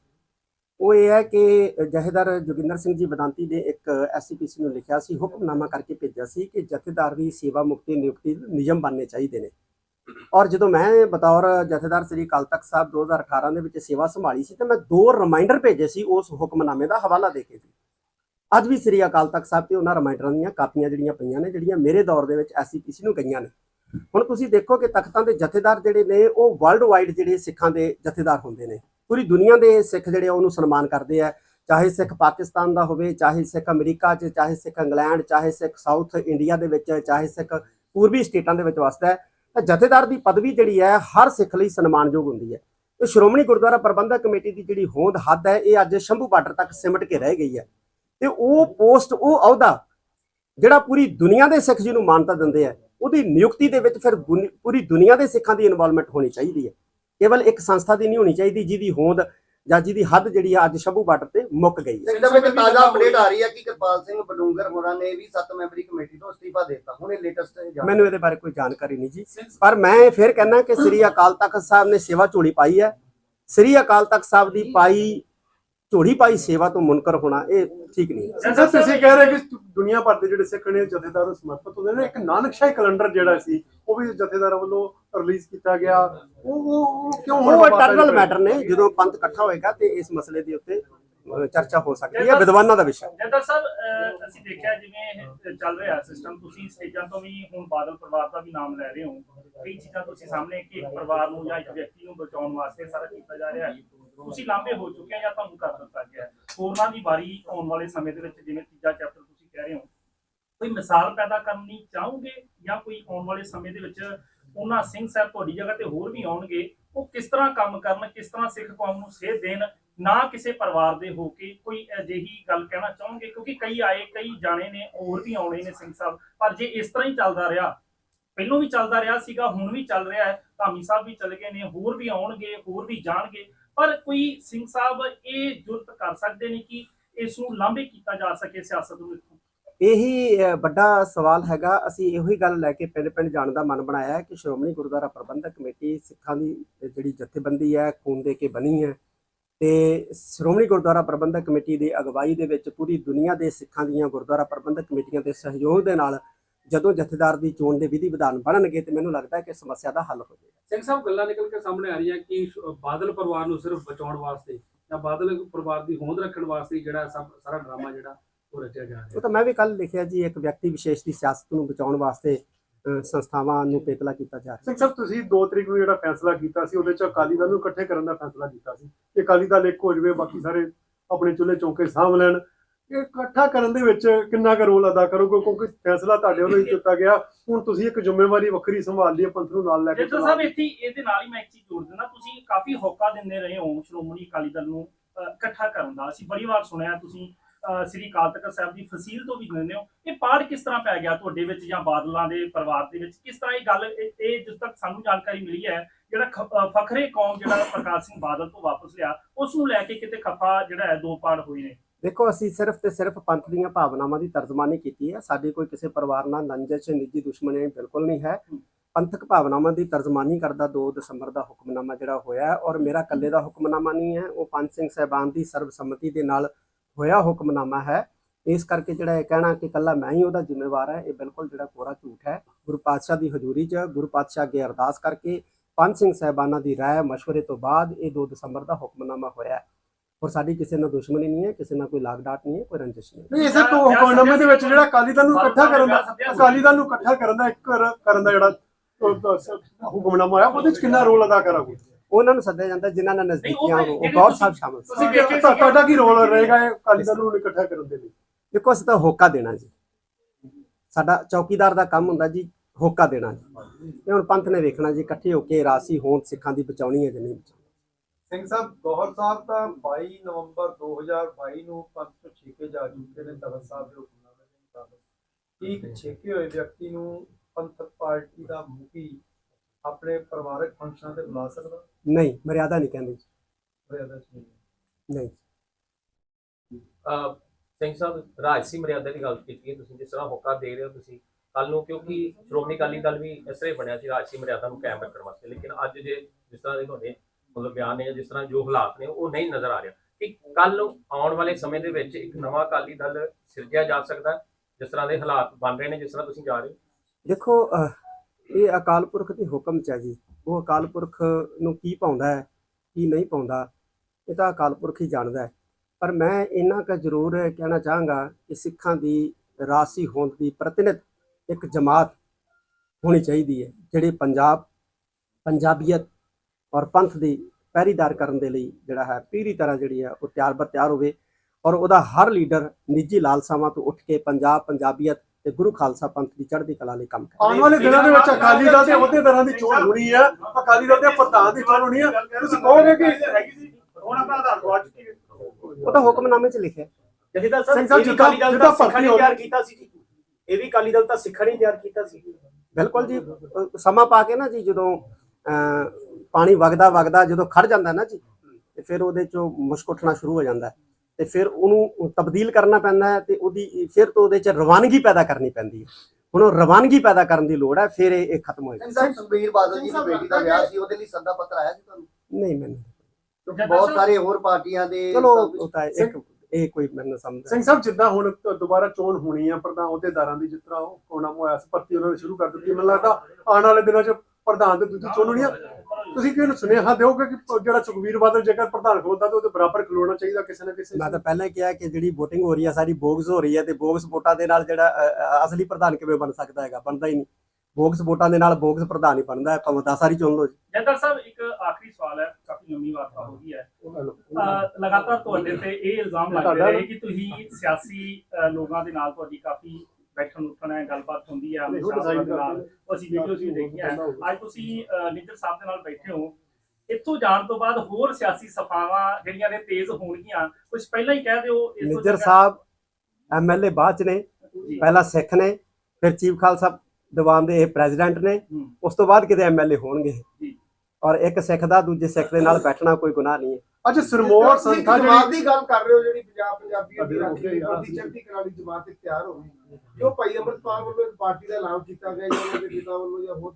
ਉਹ ਇਹ ਹੈ ਕਿ ਜਥੇਦਾਰ ਜੋਗਿੰਦਰ ਸਿੰਘ ਜੀ ਬਦਾਂਤੀ ਨੇ ਇੱਕ ਐਸਸੀਪੀਸੀ ਨੂੰ ਲਿਖਿਆ ਸੀ ਹੁਕਮਨਾਮਾ ਕਰਕੇ ਭੇਜਿਆ ਸੀ ਕਿ ਜਥੇਦਾਰ ਦੀ ਸੇਵਾ ਮੁਕਤੀ ਨਿਯੁਕਤੀ ਨਿਯਮ ਬਣਨੇ ਚਾਹੀਦੇ ਨੇ। ਔਰ ਜਦੋਂ ਮੈਂ ਬਤੌਰ ਜਥੇਦਾਰ ਸ੍ਰੀ ਅਕਾਲ ਤਖਤ ਸਾਹਿਬ 2018 ਦੇ ਵਿੱਚ ਸੇਵਾ ਸੰਭਾਲੀ ਸੀ, ਤੇ ਮੈਂ ਦੋ ਰਿਮਾਈਂਡਰ ਭੇਜੇ ਸੀ ਉਸ ਹੁਕਮਨਾਮੇ ਦਾ ਹਵਾਲਾ ਦੇ ਕੇ ਜੀ। ਅੱਜ ਵੀ ਸ੍ਰੀ ਅਕਾਲ ਤਖਤ ਸਾਹਿਬ ਤੇ ਉਹਨਾਂ ਰਿਮਾਈਂਡਰਾਂ ਦੀਆਂ ਕਾਪੀਆਂ ਜਿਹੜੀਆਂ ਪਈਆਂ ਨੇ, ਜਿਹੜੀਆਂ ਮੇਰੇ ਦੌਰ ਦੇ ਵਿੱਚ ਐਸਸੀਪੀਸੀ ਨੂੰ ਗਈਆਂ ਨੇ। ਹੁਣ ਤੁਸੀਂ ਦੇਖੋ ਕਿ ਤਖਤਾਂ ਦੇ ਜਥੇਦਾਰ ਜਿਹੜੇ ਨੇ, ਉਹ ਵਰਲਡ ਵਾਈਡ ਜਿਹੜੇ ਸਿੱਖਾਂ ਦੇ ਜਥੇਦਾਰ ਹੁੰਦੇ ਨੇ। ਪੂਰੀ ਦੁਨੀਆ ਦੇ ਸਿੱਖ ਜਿਹੜੇ ਆ, ਉਹਨੂੰ ਸਨਮਾਨ ਕਰਦੇ ਆ। ਚਾਹੇ ਸਿੱਖ ਪਾਕਿਸਤਾਨ ਦਾ ਹੋਵੇ, ਚਾਹੇ ਸਿੱਖ ਅਮਰੀਕਾ 'ਚ, ਚਾਹੇ ਸਿੱਖ ਇੰਗਲੈਂਡ, ਚਾਹੇ ਸਿੱਖ ਸਾਊਥ ਇੰਡੀਆ ਦੇ ਵਿੱਚ, ਚਾਹੇ ਸਿੱਖ ਪੂਰਬੀ ਸਟੇਟਾਂ ਦੇ ਵਿੱਚ ਵਸਦਾ ਹੈ। ਤਾਂ ਜਥੇਦਾਰ ਦੀ ਪਦਵੀ ਜਿਹੜੀ ਹੈ, ਹਰ ਸਿੱਖ ਲਈ ਸਨਮਾਨਯੋਗ ਹੁੰਦੀ ਹੈ। ਤੇ ਸ਼੍ਰੋਮਣੀ ਗੁਰਦੁਆਰਾ ਪ੍ਰਬੰਧਕ ਕਮੇਟੀ ਦੀ ਜਿਹੜੀ ਹੋਂਦ ਹੱਦ ਹੈ, ਇਹ ਅੱਜ ਸ਼ੰਭੂ ਬਾਰਡਰ ਤੱਕ ਸਿਮਟ ਕੇ ਰਹਿ ਗਈ ਹੈ। ਤੇ ਉਹ ਪੋਸਟ, ਉਹ ਅਹੁਦਾ ਜਿਹੜਾ ਪੂਰੀ ਦੁਨੀਆ ਦੇ ਸਿੱਖ ਜੀ ਨੂੰ ਮਾਨਤਾ ਦਿੰਦੇ ਆ, ਉਹਦੀ ਨਿਯੁਕਤੀ ਦੇ ਵਿੱਚ ਫਿਰ ਦੁਨੀ- ਪੂਰੀ ਦੁਨੀਆ ਦੇ ਸਿੱਖਾਂ ਦੀ ਇਨਵੋਲਵਮੈਂਟ ਹੋਣੀ ਚਾਹੀਦੀ ਹੈ। ਕੇਵਲ ਇੱਕ ਸੰਸਥਾ ਦੀ ਨਹੀਂ ਹੋਣੀ ਚਾਹੀਦੀ, ਜਿਹਦੀ ਹੋਂਦ ਜਾਂ ਜਿਹਦੀ ਹੱਦ ਜਿਹੜੀ ਆ ਅੱਜ ਸ਼ੰਭੂ ਬਾਰਡਰ ਤੇ ਮੁੱਕ ਗਈ ਹੈ। ਸਾਹਿਬ ਇੱਕ ਤਾਜ਼ਾ ਅਪਡੇਟ ਆ ਰਹੀ ਹੈ ਕਿ ਕਿਰਪਾਲ ਸਿੰਘ ਬਡੂੰਗਰ ਹੋਰਾਂ ਨੇ ਵੀ ਸੱਤ ਮੈਂਬਰੀ ਕਮੇਟੀ ਤੋਂ ਅਸਤੀਫਾ ਦੇ ਦਿੱਤਾ। ਹੁਣੇ ਲੇਟੈਸਟ ਮੈਨੂੰ ਇਹਦੇ ਬਾਰੇ ਕੋਈ ਜਾਣਕਾਰੀ ਨਹੀਂ ਜੀ। ਪਰ ਮੈਂ ਫਿਰ ਕਹਿਣਾ ਕਿ ਸ੍ਰੀ ਅਕਾਲ ਤਖਤ ਸਾਹਿਬ ਨੇ ਸੇਵਾ ਝੋਲੀ ਪਾਈ ਹੈ। ਸ੍ਰੀ ਅਕਾਲ ਤਖਤ ਸਾਹਿਬ ਦੀ ਪਾਈ ਝੋਲੀ ਪਾਈ ਸੇਵਾ ਤੋਂ ਮੁਨਕਰ ਹੋਣਾ ਇਹ ਠੀਕ ਨਹੀਂ। ਸਾਹਿਬ ਤੁਸੀਂ ਕਹਿ ਰਹੇ ਕਿ ਦੁਨੀਆ ਭਰ ਦੇ ਜਿਹੜੇ ਸਿੱਖ ਨੇ ਜਥੇਦਾਰ ਨੂੰ ਸਮਰਪਿਤ ਹੁੰਦੇ ਨੇ। ਇੱਕ ਨਾਨਕਸ਼ਾਹੀ ਕੈਲੰਡਰ ਜਿਹੜਾ ਸੀ ਉਹ ਵੀ ਜਥੇਦਾਰਾਂ ਵੱਲੋਂ ਰਿਲੀਜ਼ ਕੀਤਾ ਗਿਆ। ਉਹ ਉਹ- ਕਿਉਂ ਹੁਣ ਉਹ ਇਟਰਨਲ? ਮੈਟਰ ਨੇ? ਜਦੋਂ ਪੰਥ ਇਕੱਠਾ ਹੋਏਗਾ ਤੇ ਇਸ ਮਸਲੇ ਦੇ ਉੱਤੇ ਚਰਚਾ ਹੋ ਸਕਦੀ ਹੈ। ਵਿਦਵਾਨਾਂ ਦਾ ਵਿਸ਼ਾ। ਜਦਰ ਸਾਹਿਬ ਅਸੀਂ ਦੇਖਿਆ ਜਿਵੇਂ ਇਹ ਚੱਲ ਰਿਹਾ ਸਿਸਟਮ ਤੁਸੀਂ ਸਟੇਜਾਂ ਤੋਂ ਵੀ ਹੁਣ ਬਾਦਲ ਪਰਿਵਾਰ ਦਾ ਵੀ ਨਾਮ ਲੈ ਰਹੇ ਹੋ। ਕਈ ਚੀਜ਼ਾਂ ਤੁਸੀਂ ਸਾਹਮਣੇ ਕਿ ਪਰਿਵਾਰ ਨੂੰ ਜਾਂ ਇੱਕ ਵਿਅਕਤੀ ਨੂੰ ਬਚਾਉਣ ਵਾਸਤੇ ਸਾਰਾ ਕੀਤਾ ਜਾ ਰਿਹਾ। ਹੈ ਤੁਸੀਂ ਲਾਂਭੇ ਹੋ ਚੁੱਕੇ ਆ ਜਾਂ ਤੁਹਾਨੂੰ ਕਰ ਦਿੱਤਾ ਗਿਆ ਹੈ। ਹੋਰਨਾਂ ਦੀ ਵਾਰੀ ਆਉਣ ਵਾਲੇ ਸਮੇਂ ਦੇ ਵਿੱਚ ਜਿਵੇਂ ਤੀਜਾ ਚੈਪਟਰ ਤੁਸੀਂ ਕਹਿ ਰਹੇ ਹੋ, ਕੋਈ ਮਿਸਾਲ ਪੈਦਾ ਕਰਨੀ ਚਾਹੋਗੇ ਜਾਂ ਕੋਈ ਆਉਣ ਵਾਲੇ ਸਮੇਂ ਦੇ ਵਿੱਚ ਉਹਨਾਂ ਸਿੰਘ ਸਾਹਿਬ ਤੁਹਾਡੀ ਜਗ੍ਹਾ ਤੇ ਹੋਰ ਵੀ ਆਉਣਗੇ? ਉਹ ਕਿਸ ਤਰ੍ਹਾਂ ਕੰਮ ਕਰਨ, ਕਿਸ ਤਰ੍ਹਾਂ ਸਿੱਖ ਕੌਮ ਨੂੰ ਸੇਧ ਦੇਣ, ਨਾ ਕਿਸੇ ਪਰਿਵਾਰ ਦੇ ਹੋ ਕੇ ਕੋਈ ਅਜਿਹੀ ਗੱਲ ਕਹਿਣਾ ਚਾਹੋਗੇ? ਕਿਉਂਕਿ ਕਈ ਆਏ, ਕਈ ਜਾਣੇ ਨੇ, ਹੋਰ ਵੀ ਆਉਣੇ ਨੇ ਸਿੰਘ ਸਾਹਿਬ। ਪਰ ਜੇ ਇਸ ਤਰ੍ਹਾਂ ਹੀ ਚੱਲਦਾ ਰਿਹਾ, ਪਹਿਲੋਂ ਵੀ ਚੱਲਦਾ ਰਿਹਾ ਸੀਗਾ, ਹੁਣ ਵੀ ਚੱਲ ਰਿਹਾ ਹੈ, ਧਾਮੀ ਸਾਹਿਬ ਵੀ ਚਲੇ ਗਏ ਨੇ, ਹੋਰ ਵੀ ਆਉਣਗੇ, ਹੋਰ ਵੀ ਜਾਣਗੇ। ਪਰ ਕੋਈ ਸਿੰਘ ਸਾਹਿਬ, ਇਹ ਜੁਰਤ ਕਰ ਸਕਦੇ ਨੇ ਕਿ ਇਸ ਨੂੰ ਲਾਂਭੇ ਕੀਤਾ ਜਾ ਸਕੇ ਸਿਆਸਤ ਨੂੰ ਇਹੀ ਵੱਡਾ ਸਵਾਲ ਹੈਗਾ। ਅਸੀਂ ਇਹੋ ਹੀ ਗੱਲ ਲੈ ਕੇ ਪਿੰਡ ਪਿੰਡ ਜਾਣ ਦਾ ਮਨ ਬਣਾਇਆ ਕਿ ਸ਼੍ਰੋਮਣੀ ਗੁਰਦੁਆਰਾ ਪ੍ਰਬੰਧਕ ਕਮੇਟੀ ਸਿੱਖਾਂ ਦੀ ਜਿਹੜੀ ਜਥੇਬੰਦੀ ਹੈ, ਖੂਨ ਦੇ ਕੇ ਬਣੀ ਹੈ। ਤੇ ਸ਼੍ਰੋਮਣੀ ਗੁਰਦੁਆਰਾ ਪ੍ਰਬੰਧਕ ਕਮੇਟੀ ਦੀ ਅਗਵਾਈ ਦੇ ਵਿੱਚ ਪੂਰੀ ਦੁਨੀਆ ਦੇ ਸਿੱਖਾਂ ਦੀਆਂ ਗੁਰਦੁਆਰਾ ਪ੍ਰਬੰਧਕ ਕਮੇਟੀਆਂ ਦੇ ਸਹਿਯੋਗ ਦੇ ਨਾਲ ਜਦੋਂ ਜਥੇਦਾਰ ਦੀ ਚੋਣ ਦੇ ਵਿਧੀ ਵਿਧਾਨ ਬਣਨਗੇ ਤੇ ਮੈਨੂੰ ਲੱਗਦਾ ਹੈ ਕਿ ਸਮੱਸਿਆ ਦਾ ਹੱਲ ਹੋ ਜਾਏਗਾ। ਸਿੰਘ ਸਾਹਿਬ ਗੱਲਾਂ ਨਿਕਲ ਕੇ ਸਾਹਮਣੇ ਆ ਰਹੀਆਂ ਕਿ ਬਾਦਲ ਪਰਿਵਾਰ ਨੂੰ ਸਿਰਫ ਬਚਾਉਣ ਵਾਸਤੇ ਜਾਂ ਬਾਦਲ ਪਰਿਵਾਰ ਦੀ ਹੋਂਦ ਰੱਖਣ ਵਾਸਤੇ ਜਿਹੜਾ ਸਭ ਸਾਰਾ ਡਰਾਮਾ ਜਿਹੜਾ ਉਹ ਰਚਿਆ ਜਾ ਰਿਹਾ। ਉਹ ਤਾਂ ਮੈਂ ਵੀ ਕੱਲ ਲਿਖਿਆ ਜੀ ਇੱਕ ਵਿਅਕਤੀ ਵਿਸ਼ੇਸ਼ ਦੀ ਸਿਆਸਤ ਨੂੰ ਬਚਾਉਣ ਵਾਸਤੇ ਅਹ, ਸੰਸਥਾਵਾਂ ਨੂੰ ਪੇਤਲਾ ਕੀਤਾ ਜਾ ਰਿਹਾ। ਸਿੰਘ ਸਾਹਿਬ ਤੁਸੀਂ 2 ਤਰੀਕ ਨੂੰ ਜਿਹੜਾ ਫੈਸਲਾ ਕੀਤਾ ਸੀ ਉਹਦੇ ਚ ਅਕਾਲੀ ਦਲ ਨੂੰ ਇਕੱਠੇ ਕਰਨ ਦਾ ਫੈਸਲਾ ਕੀਤਾ ਸੀ। ਕਿ ਅਕਾਲੀ ਦਲ ਇੱਕ ਹੋ ਜਵੇ ਬਾਕੀ ਸਾਰੇ ਆਪਣੇ ਚੁੱਲ੍ਹੇ ਚੌਂਕੇ ਸਾਂਭ ਲੈਣ ਇਕੱਠਾ ਕਰਨ ਦੇ ਵਿੱਚ ਕਿੰਨਾ ਕੁ ਰੋਲ ਅਦਾ ਕਰੋਗੇ? ਕਿਉਂਕਿ ਫੈਸਲਾ ਤੁਹਾਡੇ ਵੱਲੋਂ ਹੀ ਕੀਤਾ ਗਿਆ। ਹੁਣ ਤੁਸੀਂ ਇੱਕ ਜ਼ਿੰਮੇਵਾਰੀ ਵੱਖਰੀ ਸੰਭਾਲ ਲਈ ਪੰਥ ਨੂੰ ਨਾਲ ਲੈ ਕੇ ਜੇਤਰ ਸਾਹਿਬ ਇੱਥੇ ਇਹਦੇ ਨਾਲ ਹੀ ਮੈਂ ਇੱਕ ਚੀਜ਼ ਜੋੜ ਦਿੰਦਾ। ਤੁਸੀਂ ਕਾਫੀ ਹੋਕਾ ਦਿੰਦੇ ਰਹੇ ਹੋ ਸ਼੍ਰੋਮਣੀ ਅਕਾਲੀ ਦਲ ਨੂੰ ਇਕੱਠਾ ਕਰਨ ਦਾ। ਅਸੀਂ ਬੜੀ ਵਾਰ ਸੁਣਿਆ ਤੁਸੀਂ ਸ੍ਰੀ ਅਕਾਲ ਤਖਤ ਸਾਹਿਬ ਦੀ ਫਸੀਲ ਤੋਂ ਵੀ ਦਿੰਦੇ ਹੋ। ਇਹ ਪਾੜ ਕਿਸ ਤਰ੍ਹਾਂ ਪੈ ਗਿਆ ਤੁਹਾਡੇ ਵਿੱਚ ਜਾਂ ਬਾਦਲਾਂ ਦੇ ਪਰਿਵਾਰ ਦੇ ਵਿੱਚ? ਕਿਸ ਤਰ੍ਹਾਂ ਇਹ ਗੱਲ ਇਹ ਜਿਸ ਤੱਕ ਸਾਨੂੰ ਜਾਣਕਾਰੀ ਮਿਲੀ ਹੈ ਜਿਹੜਾ ਫਖਰੇ ਕੌਮ ਜਿਹੜਾ ਪ੍ਰਕਾਸ਼ ਸਿੰਘ ਬਾਦਲ ਤੋਂ ਵਾਪਸ ਲਿਆ ਉਸ ਨੂੰ ਲੈ ਕੇ ਕਿਤੇ ਖਫਾ ਜਿਹੜਾ ਹੈ ਦੋ ਪਾੜ ਹੋਏ ਨੇ। ਦੇਖੋ ਅਸੀਂ ਸਿਰਫ ਤੇ ਸਿਰਫ ਪੰਥ ਦੀਆਂ ਭਾਵਨਾਵਾਂ ਦੀ ਤਰਜਮਾਨੀ ਕੀਤੀ ਹੈ। ਸਾਡੀ ਕੋਈ ਕਿਸੇ ਪਰਿਵਾਰ ਨਾਲ ਨੰਜਿਸ਼ ਨਿੱਜੀ ਦੁਸ਼ਮਣੀ ਬਿਲਕੁਲ ਨਹੀਂ ਹੈ। ਪੰਥਕ ਭਾਵਨਾਵਾਂ ਦੀ ਤਰਜਮਾਨੀ ਕਰਦਾ 2 ਦਸੰਬਰ ਦਾ ਹੁਕਮਨਾਮਾ ਜਿਹੜਾ ਹੋਇਆ ਹੈ ਔਰ ਮੇਰਾ ਇਕੱਲੇ ਦਾ ਹੁਕਮਨਾਮਾ ਨਹੀਂ ਹੈ ਉਹ ਪੰਜ ਸਿੰਘ ਸਹਿਬਾਨ ਦੀ ਸਰਬਸੰਮਤੀ ਦੇ ਨਾਲ ਹੋਇਆ ਹੁਕਮਨਾਮਾ ਹੈ। ਇਸ ਕਰਕੇ ਜਿਹੜਾ ਇਹ ਕਹਿਣਾ ਕਿ ਇਕੱਲਾ ਮੈਂ ਹੀ ਉਹਦਾ ਜ਼ਿੰਮੇਵਾਰ ਹੈ ਇਹ ਬਿਲਕੁਲ ਜਿਹੜਾ ਕੋਰਾ ਝੂਠ ਹੈ। ਗੁਰੂ ਪਾਤਸ਼ਾਹ ਦੀ ਹਜ਼ੂਰੀ 'ਚ ਗੁਰੂ ਪਾਤਸ਼ਾਹ ਅੱਗੇ ਅਰਦਾਸ ਕਰਕੇ ਪੰਜ ਸਿੰਘ ਸਹਿਬਾਨਾਂ ਦੀ ਰਾਏ ਮਸ਼ਵਰੇ ਤੋਂ ਬਾਅਦ ਇਹ 2 ਦਸੰਬਰ ਦਾ ਹੁਕਮਨਾਮਾ ਹੋਇਆ ਹੈ। ਔਰ ਸਾਡੀ ਕਿਸੇ ਨਾਲ ਦੁਸ਼ਮਣੀ ਨਹੀਂ ਹੈ ਕਿਸੇ ਨਾਲ ਕੋਈ ਲਾਗ ਡਾਟ ਨਹੀਂ ਹੈ ਕੋਈ ਰੰਜਿਸ਼ ਨਹੀਂ ਹੈ। ਨਹੀਂ ਇਸੇ ਤੋਂ ਹੁਕਮਨਾਮੇ ਦੇ ਵਿੱਚ ਜਿਹੜਾ ਅਕਾਲੀ ਦਲ ਨੂੰ ਇਕੱਠਾ ਕਰਨ ਦਾ ਅਕਾਲੀ ਦਲ ਨੂੰ ਇਕੱਠਾ ਕਰਨ ਦਾ ਇੱਕ ਕਰ- ਕਰਨ ਦਾ ਜਿਹੜਾ ਅਹ, ਸ- ਹੁਕਮਨਾਮਾ ਆਇਆ ਉਹਦੇ ਵਿੱਚ ਕਿੰਨਾ ਰੋਲ ਅਦਾ ਕਰਾਂਗੇ ਉਹਨਾਂ ਨੂੰ ਸੱਦਿਆ ਜਾਂਦਾ ਜਿਨ੍ਹਾਂ ਨਾਲ ਨਜ਼ਦੀਕੀਆਂ ਉਹ ਹੋਣ ਉਹ ਜਿਹੜੇ ਗੌਰ ਸਾਹਿਬ ਸ਼ਾਮਲ ਸੀ। ਤੁਸੀਂ ਦੇਖਿਆ ਸੀ। ਤੁਹਾ- ਤੁਹਾਡਾ ਕੀ ਰੋਲ ਰਹੇਗਾ ਇਹ ਅਕਾਲੀ ਦਲ ਨੂੰ ਇਕੱਠਾ ਕਰਨ ਦੇ ਲਈ? ਦੇਖੋ ਅਸੀਂ ਤਾਂ ਹੋਕਾ ਦੇਣਾ ਜੀ। ਸਾਡਾ ਚੌਕੀਦਾਰ ਦਾ ਕੰਮ ਹੁੰਦਾ ਜੀ ਹੋਕਾ ਦੇਣਾ ਜੀ। ਇਹ ਹੁਣ ਪੰਥ ਨੇ ਵੇਖਣਾ ਜੀ ਇਕੱਠੇ ਹੋ ਕੇ ਰਾਸੀ ਹੋਂਦ ਸਿੱਖਾਂ ਦੀ ਬਚਾਉਣੀ ਹੈ ਜਾਂ ਨਹੀਂ ਬਚਾਉਣੀ। ਸਿੰਘ ਸਾਹਿਬ ਗੌਹਰ ਸਾਹਿਬ ਤਾਂ 22 ਨਵੰਬਰ 2022 ਨੂੰ ਪੰਥ ਤੋਂ ਛੇਕੇ ਜਾ ਚੁੱਕੇ ਨੇ ਤਖਤ ਸਾਹਿਬ ਦੇ ਹੁਕਮਨਾਮੇ ਦੇ ਮੁਤਾਬਕ। ਇੱਕ ਛੇਕੇ ਹੋਏ ਵਿਅਕਤੀ ਨੂੰ ਪੰਥਕ ਪਾਰਟੀ ਦਾ ਮੁਖੀ ਆਪਣੇ ਪਰਿਵਾਰਕ ਫੰਕਸ਼ਨਾਂ ਤੇ ਬੁਲਾ ਸਕਦਾ? ਨਹੀਂ ਮਰਿਆਦਾ ਨਹੀਂ ਕਹਿੰਦੇ ਜੀ, ਮਰਿਆਦਾ ਨਹੀਂ। ਨਹੀਂ। ਅਹ ਸਿੰਘ ਸਾਹਿਬ ਰਾਜਸੀ ਮਰਿਆਦਾ ਦੀ ਗੱਲ ਕੀਤੀ ਹੈ। ਤੁਸੀਂ ਜਿਸ ਤਰ੍ਹਾਂ ਹੋਕਾ ਦੇ ਰਹੇ ਹੋ ਤੁਸੀਂ ਕੱਲ ਨੂੰ ਕਿਉਂਕਿ ਸ਼੍ਰੋਮਣੀ ਅਕਾਲੀ ਦਲ ਵੀ ਇਸ ਤਰ੍ਹਾਂ ਹੀ ਬਣਿਆ ਸੀ ਰਾਜਸੀ ਮਰਿਆਦਾ ਨੂੰ ਕਾਇਮ ਰੱਖਣ ਵਾਸਤੇ। ਲੇਕਿਨ ਅੱਜ ਜੇ ਜਿਸ ਤਰ੍ਹਾਂ ਦੇ ਤੁਹਾਡੇ ਮਤਲਬ ਬਿਆਨ ਨੇ ਜਿਸ ਤਰ੍ਹਾਂ ਜੋ ਹਾਲਾਤ ਨੇ ਉਹ ਨਹੀਂ ਨਜ਼ਰ ਆ ਰਿਹਾ। ਕਿ ਕੱਲ ਨੂੰ ਆਉਣ ਵਾਲੇ ਸਮੇਂ ਦੇ ਵਿੱਚ ਇੱਕ ਨਵਾਂ ਅਕਾਲੀ ਦਲ ਸਿਰਜਿਆ ਜਾ ਸਕਦਾ ਜਿਸ ਤਰ੍ਹਾਂ ਦੇ ਹਾਲਾਤ ਬਣ ਰਹੇ ਨੇ, ਜਿਸ ਤਰ੍ਹਾਂ ਤੁਸੀਂ ਜਾ ਰਹੇ ਹੋ? ਦੇਖੋ ਇਹ ਅਕਾਲ ਪੁਰਖ ਦੇ ਹੁਕਮ ਚ ਹੈ ਜੀ। ਉਹ ਅਕਾਲ ਪੁਰਖ ਨੂੰ ਕੀ ਪਾਉਂਦਾ ਹੈ, ਕੀ ਨਹੀਂ ਪਾਉਂਦਾ, ਇਹ ਤਾਂ ਅਕਾਲ ਪੁਰਖ ਹੀ ਜਾਣਦਾ ਹੈ। ਪਰ ਮੈਂ ਇਹਨਾਂ ਕੁ ਜ਼ਰੂਰ ਕਹਿਣਾ ਚਾਹਾਂਗਾ ਕਿ ਸਿੱਖਾਂ ਦੀ ਰਾਸੀ ਹੋਂਦ ਦੀ ਪ੍ਰਤੀਨਿਧ ਇੱਕ ਜਮਾਤ ਹੋਣੀ ਚਾਹੀਦੀ ਹੈ, ਜਿਹੜੇ ਪੰਜਾਬ, ਪੰਜਾਬੀਅਤ ਔਰ ਪੰਥ ਦੀ ਪਹਿਰੀਦਾਰ ਕਰਨ ਦੇ ਲਈ ਜਿਹੜਾ ਹੈ ਪੂਰੀ ਤਰ੍ਹਾਂ ਜਿਹੜੀ ਹੈ ਉਹ ਤਿਆਰ ਬਰ ਤਿਆਰ ਹੋਵੇ ਔਰ ਉਹਦਾ ਹਰ ਲੀਡਰ ਨਿੱਜੀ ਲਾਲਸਾਵਾਂ ਤੋਂ ਉੱਠ ਕੇ ਪੰਜਾਬ ਪੰਜਾਬੀਅਤ ਤੇ ਗੁਰੂ ਖਾਲਸਾ ਪੰਥ ਦੀ ਚੜ੍ਹਦੀ ਕਲਾ ਲਈ ਕੰਮ ਕਰੇ। ਆਉਣ ਵਾਲੇ ਦਿਨਾਂ ਦੇ ਵਿੱਚ ਅਕਾਲੀ ਦਲ ਦੇ ਅਹੁਦੇਦਾਰਾਂ ਦੀ ਚੋਣ ਹੋਣੀ ਹੈ ਅਕਾਲੀ ਦਲ ਦੇ ਪ੍ਰਧਾਨ ਦੀ ਚੋਣ ਹੋਣੀ ਹੈ। ਤੁਸੀਂ ਕਹੋਗੇ ਕਿ ਹੈਗੀ ਸੀ ਹੁਣ ਆਪਣਾ ਆਧਾਰ ਗਵਾ ਚੁੱਕੀ ਉਹ ਤਾਂ ਹੁਕਮਨਾਮੇ 'ਚ ਲਿਖਿਆ। ਜਥੇਦਾਰ ਸਿੰਘ ਸਾਹਿਬ ਜਿੱਦਾਂ- ਅਕਾਲੀ ਦਲ ਤਾਂ ਸਿੱਖਾਂ ਨੇ ਤਿਆਰ ਕੀਤਾ ਸੀ ਜੀ। ਇਹ ਵੀ ਅਕਾਲੀ ਦਲ ਤਾਂ ਸਿੱਖਾਂ ਨੇ ਤਿਆਰ ਕੀਤਾ ਸੀ। ਬਿਲਕੁਲ ਜੀ ਸਮਾਂ ਪਾ ਕੇ ਨਾ ਜੀ ਜਦੋਂ ਅਹ, ਪਾਣੀ ਵਗਦਾ ਵਗਦਾ ਜਦੋਂ ਖੜ ਜਾਂਦਾ ਨਾ ਜੀ ਤੇ ਫਿਰ ਉਹਦੇ ਚੋਂ ਮੁਸ਼ਕ ਉੱਠਣਾ ਸ਼ੁਰੂ ਹੋ ਜਾਂਦਾ ਹੈ। ਤੇ ਫਿਰ ਉਹਨੂੰ ਤਬਦੀਲ ਕਰਨਾ ਪੈਂਦਾ ਹੈ ਤੇ ਉਹਦੀ ਫਿਰ ਤੋਂ ਉਹਦੇ ਚ ਰਵਾਨਗੀ ਪੈਦਾ ਕਰਨੀ ਪੈਂਦੀ ਹੈ। ਹੁਣ ਉਹ ਰਵਾਨਗੀ ਪੈਦਾ ਕਰਨ ਦੀ ਲੋੜ ਹੈ ਫਿਰ ਇਹ ਇਹ ਖਤਮ ਹੋਏਗਾ ਸਿੰਘ ਸਾਹਿਬ ਸੁਖਬੀਰ ਬਾਦਲ ਜੀ ਦੀ ਬੇਟੀ ਦਾ ਵਿਆਹ ਸੀ ਉਹਦੇ ਲਈ ਸੱਦਾ ਪੱਤਰ ਆਇਆ ਸੀ ਤੁਹਾਨੂੰ? ਨਹੀਂ ਮੈਨੂੰ ਕਿਉਂਕਿ ਬਹੁਤ ਸਾਰੇ ਹੋਰ ਪਾਰਟੀਆਂ ਦੇ ਚਲੋ ਉਹ ਤਾਂ ਇੱਕ ਇਹ ਕੋਈ ਮੈਨੂੰ ਸਮਝ ਸਿੰਘ ਸਾਹਿਬ ਜਿੱਦਾਂ ਹੁਣ ਦੁਬਾਰਾ ਚੋਣ ਹੋਣੀ ਹੈ ਪ੍ਰਧਾਨ ਅਹੁਦੇਦਾਰਾਂ ਦੀ ਜਿਸ ਤਰ੍ਹਾਂ ਉਹ ਕੋਣਾ ਹੋਇਆ ਸੀ ਭਰਤੀ ਉਹਨਾਂ ਨੇ ਸ਼ੁਰੂ ਕਰ ਦਿੱਤੀ। ਮੈਨੂੰ ਲੱਗਦਾ ਆਉਣ ਵਾਲੇ ਦਿਨਾਂ 'ਚ ਪ੍ਰਧਾਨ ਤੇ ਦੂਜੀ ਚੋਣ ਹੋਣੀ ਹੈ ਤੁਸੀਂ ਕਿਹਨੂੰ ਸੁਨੇਹਾ ਦਿਓਗੇ ਕਿ ਜਿਹੜਾ ਸੁਖਬੀਰ ਬਾਦਲ ਜੇਕਰ ਪ੍ਰਧਾਨ ਖਲੋਤਾ ਤੇ ਉਹਦੇ ਬਰਾਬਰ ਖਲੋਣਾ ਚਾਹੀਦਾ ਕਿਸੇ ਨਾ ਕਿਸੇ ਮੈਂ ਤਾਂ ਪਹਿਲਾਂ ਹੀ ਕਿਹਾ ਕਿ ਜਿਹੜੀ VOTING ਹੋ ਰਹੀ ਹੈ ਸਾਰੀ ਬੋਗਸ ਹੋ ਰਹੀ ਹੈ ਤੇ ਬੋਗਸ ਵੋਟਾਂ ਦੇ ਨਾਲ ਜਿਹੜਾ ਅਸਲੀ ਪ੍ਰਧਾਨ ਕਿਵੇਂ ਬਣ ਸਕਦਾ ਹੈਗਾ? ਬਣਦਾ ਹੀ ਨਹੀਂ। ਬੋਗਸ ਵੋਟਾਂ ਦੇ ਨਾਲ ਬੋਗਸ ਪ੍ਰਧਾਨ ਹੀ ਬਣਦਾ ਹੈ। ਭਾਵੇਂ ਸਾਰੀ ਚੁਣ ਲਓ ਜੀ। ਜੈਦਰ ਸਾਹਿਬ ਇੱਕ ਆਖਰੀ ਸਵਾਲ ਹੈ ਕਾਫੀ ਲੰਮੀ ਵਾਰਤਾ ਹੋ ਗਈ ਹੈ। ਲਗਾਤਾਰ ਤੁਹਾਡੇ ਤੇ ਇਹ ਇਲਜ਼ਾਮ ਲੱਗ ਰਹੇ ਕਿ ਤੁਸੀਂ ਸਿਆਸੀ ਲੋਕਾਂ ਦੇ ਨਾਲ ਤੁਹਾਡੀ ਕਾਫੀ ਬੈਠਣ ਉੱਠਣ ਹੈ ਗੱਲਬਾਤ ਹੁੰਦੀ ਸਾਹਿਬ ਦੇ ਨਾਲ ਉਹ ਅਸੀਂ ਵੀਡੀਓਜ਼ ਵੀ ਦੇਖੀਆਂ। ਅੱਜ ਤੁਸੀਂ ਨਿੱਜਰ ਸਾਹਿਬ ਦੇ ਨਾਲ ਬੈਠੇ ਹੋ ਇੱਥੋਂ ਜਾਣ ਤੋਂ ਬਾਅਦ ਹੋਰ ਸਿਆਸੀ ਸਫਾਵਾਂ ਜਿਹੜੀਆਂ ਨੇ ਤੇਜ਼ ਹੋਣਗੀਆਂ ਕੁਝ ਪਹਿਲਾਂ ਹੀ ਕਹਿ ਦਿਓ ਇਸ ਨਿੱਜਰ ਸਾਹਿਬ ਐਮਐਲਏ ਬਾਅਦ ਚ ਨੇ। ਪਹਿਲਾਂ ਸਿੱਖ ਨੇ ਫਿਰ ਚੀਫ ਖਾਲਸਾ ਦੀਵਾਨ ਦੇ ਇਹ ਪ੍ਰੈਜ਼ੀਡੈਂਟ ਨੇ। ਉਸ ਤੋਂ ਬਾਅਦ ਕਿਤੇ ਐਮਐਲਏ ਹੋਣਗੇ। ਔਰ ਇੱਕ ਸਿੱਖ ਦਾ ਦੂਜੇ ਸਿੱਖ ਦੇ ਨਾਲ (coughs) ਬੈਠਣਾ ਕੋਈ ਗੁਨਾਹ ਨਹੀਂ ਹੈ ਅੱਜ ਸਿਰਮੌਰ ਸੰਸਥਾ ਜਮਾਤ ਦੀ ਗੱਲ ਕਰ ਰਹੇ ਹੋ ਜਿਹੜੀ ਪੰਜਾਬ ਪੰਜਾਬੀਅਤ ਦੀ ਰਾਖੀ। ਬੰਦੀ ਚੜ੍ਹਦੀ ਕਲਾ ਦੀ ਜਮਾਤ ਤਿਆਰ ਹੋ ਗਈ ਜੋ ਭਾਈ ਅੰਮ੍ਰਿਤਪਾਲ ਵੱਲੋਂ ਇੱਕ ਪਾਰਟੀ ਦਾ ਐਲਾਨ ਕੀਤਾ ਗਿਆ ਜਾਂ ਉਹਨਾਂ ਦੇ ਪਿਤਾ ਵੱਲੋਂ ਜਾਂ ਹੋਰ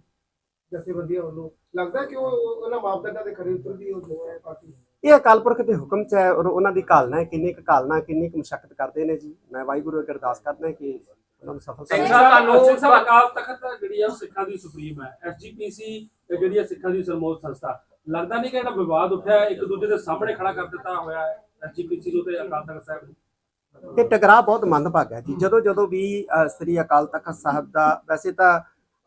ਜਥੇਬੰਦੀਆਂ ਵੱਲੋਂ? ਲੱਗਦਾ ਕਿ ਉਹ ਉਹ- ਉਹਨਾਂ ਮਾਪਦੰਡਾਂ ਦੇ ਖਰੇ ਉਤਰਦੀ ਉਹ ਜੋ ਹੈ ਪਾਰਟੀ? ਇਹ ਅਕਾਲ ਪੁਰਖ ਦੇ ਹੁਕਮ ਚ ਹੈ ਔਰ ਉਹਨਾਂ ਦੀ ਘਾਲਣਾ ਹੈ ਕਿੰਨੀ ਕੁ ਘਾਲਣਾ ਕਿੰਨੀ ਕੁ ਮਸ਼ੱਕਤ ਕਰਦੇ ਨੇ ਜੀ। ਮੈਂ ਵਾਹਿਗੁਰੂ ਅੱਗੇ ਅਰਦਾਸ ਕਰਦਾ ਕਿ ਉਹਨਾਂ ਨੂੰ ਸਾਹਿਬ ਸਾਹਿਬ ਤੁਹਾਨੂੰ- ਸਾਹਿਬ ਅਕਾਲ ਤਖਤ ਜਿਹੜੀ ਆ ਸਿੱਖਾਂ ਦੀ ਸੁਪਰੀਮ ਹੈ। ਐਸਜੀਪੀਸੀ ਜਿਹੜੀ ਆ ਸਿੱਖਾਂ ਦੀ ਸਰਮੋਦ ਸੰਸਥਾ। ਲੱਗਦਾ ਨਹੀਂ ਕਿ ਜਿਹੜਾ ਵਿਵਾਦ ਉੱਠਿਆ ਇੱਕ ਦੂਜੇ ਦੇ ਸਾਹਮਣੇ ਖੜਾ ਕਰ ਦਿੱਤਾ ਹੋਇਆ ਹੈ। ਐਸਜੀਪੀਸੀ ਜੋ ਤੇ ਅਕਾਲ ਤਖਤ ਸਾਹਿਬ ਇਹ ਟਕਰਾਅ ਬਹੁਤ ਮੰਦਭਾਗਾ ਹੈ ਜੀ। ਜਦੋਂ ਜਦੋਂ ਵੀ ਸ੍ਰੀ ਅਕਾਲ ਤਖਤ ਸਾਹਿਬ ਦਾ, ਵੈਸੇ ਤਾਂ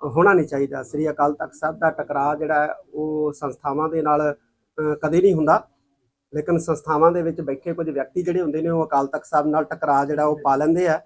ਹੋਣਾ ਨਹੀਂ ਚਾਹੀਦਾ। ਸ੍ਰੀ ਅਕਾਲ ਤਖਤ ਸਾਹਿਬ ਦਾ ਟਕਰਾਅ ਜਿਹੜਾ ਉਹ ਸੰਸਥਾਵਾਂ ਦੇ ਨਾਲ ਕਦੇ ਨਹੀਂ ਹੁੰਦਾ। ਲੇਕਿਨ ਸੰਸਥਾਵਾਂ ਦੇ ਵਿੱਚ ਬੈਠੇ ਕੁਝ ਵਿਅਕਤੀ ਜਿਹੜੇ ਹੁੰਦੇ ਨੇ, ਉਹ ਅਕਾਲ ਤਖਤ ਸਾਹਿਬ ਨਾਲ ਟਕਰਾਅ ਜਿਹੜਾ ਉਹ ਪਾ ਲੈਂਦੇ ਆ।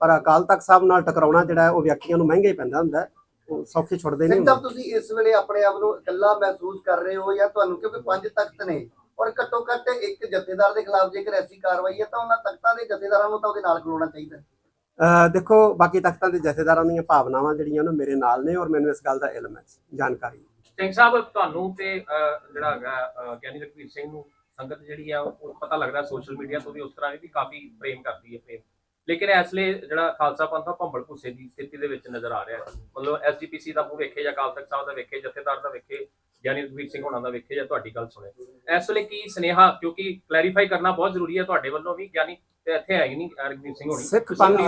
ਪਰ ਅਕਾਲ ਤਖਤ ਸਾਹਿਬ ਨਾਲ ਟਕਰਾਉਣਾ ਜਿਹੜਾ ਉਹ ਵਿਅਕਤੀਆਂ ਨੂੰ ਮਹਿੰਗਾ ਹੀ ਪੈਂਦਾ ਹੁੰਦਾ ਉਹ ਸੌਖੇ ਛੁੱਟਦੇ ਨਹੀਂ ਸਿੰਘ ਸਾਹਿਬ ਤੁਸੀਂ ਇਸ ਵੇਲੇ ਆਪਣੇ ਆਪ ਨੂੰ ਇਕੱਲਾ ਮਹਿਸੂਸ ਕਰ ਰਹੇ ਹੋ ਜਾਂ ਤੁਹਾਨੂੰ ਕਿਉਂਕਿ ਪੰਜ ਤਖਤ ਨੇ ਔਰ ਘੱਟੋ ਘੱਟ ਇੱਕ ਜਥੇਦਾਰ ਦੇ ਖਿਲਾਫ ਜੇਕਰ ਐਸੀ ਕਾਰਵਾਈ ਹੈ ਤਾਂ ਉਹਨਾਂ ਤਖਤਾਂ ਦੇ ਜਥੇਦਾਰਾਂ ਨੂੰ ਤਾਂ ਉਹਦੇ ਨਾਲ ਖਲੋਣਾ ਚਾਹੀਦਾ ਦੇਖੋ ਬਾਕੀ ਤਖਤਾਂ ਦੇ ਜਥੇਦਾਰਾਂ ਦੀਆਂ ਭਾਵਨਾਵਾਂ ਜਿਹੜੀਆਂ ਨੇ ਮੇਰੇ ਨਾਲ ਨੇ ਔਰ ਮੈਨੂੰ ਇਸ ਗੱਲ ਦਾ ਇਲਮ ਹੈ ਜਾਣਕਾਰੀ। ਸਿੰਘ ਸਾਹਿਬ ਤੁਹਾਨੂੰ ਤੇ ਜਿਹੜਾ ਹੈਗਾ ਗਿਆਨੀ ਰਘਵੀਰ ਸਿੰਘ ਨੂੰ ਸੰਗਤ ਜਿਹੜੀ ਆ ਉਹ ਪਤਾ ਲੱਗਦਾ ਸੋਸ਼ਲ ਮੀਡੀਆ ਤੋਂ ਵੀ ਉਸ ਤਰ੍ਹਾਂ ਵੀ ਕਾਫੀ ਪ੍ਰੇਮ ਕਰਦੀ ਹੈ ਪ੍ਰੇਮ। ਲੇਕਿਨ ਇਸ ਲਈ ਜਿਹੜਾ ਖਾਲਸਾ ਪੰਥ ਆ ਭੰਬਲ ਭੁੱਸੇ ਦੀ ਸਥਿਤੀ ਦੇ ਵਿੱਚ ਨਜ਼ਰ ਆ ਰਿਹਾ। ਹੈ ਮਤਲਬ ਐਸਜੀਪੀਸੀ ਦਾ ਮੂੰਹ ਵੇਖੇ ਜਾਂ ਅਕਾਲ ਤਖਤ ਸਾਹਿਬ ਦਾ ਵੇਖੇ ਜਥੇਦਾਰ ਦਾ ਵੇਖੇ ਗਿਆਨੀ ਰਘਵੀਰ ਸਿੰਘ ਹੋਣਾ ਦਾ ਵੇਖੇ ਜਾਂ ਤੁਹਾਡੀ ਗੱਲ ਸੁਣੇ ਇਸ ਵੇਲੇ ਕੀ ਸੁਨੇਹਾ ਕਿਉਂਕਿ ਕਲੈਰੀਫਾਈ ਕਰਨਾ ਬਹੁਤ ਜ਼ਰੂਰੀ ਹੈ ਤੁਹਾਡੇ ਵੱਲੋਂ ਵੀ ਗਿਆਨੀ ਤੇ ਇੱਥੇ ਹੈ ਹੀ ਨਹੀਂ ਅਹ, ਰਘਵੀਰ ਸਿੰਘ ਹੋਣੀ। ਸਿੱਖ ਪੰਥ-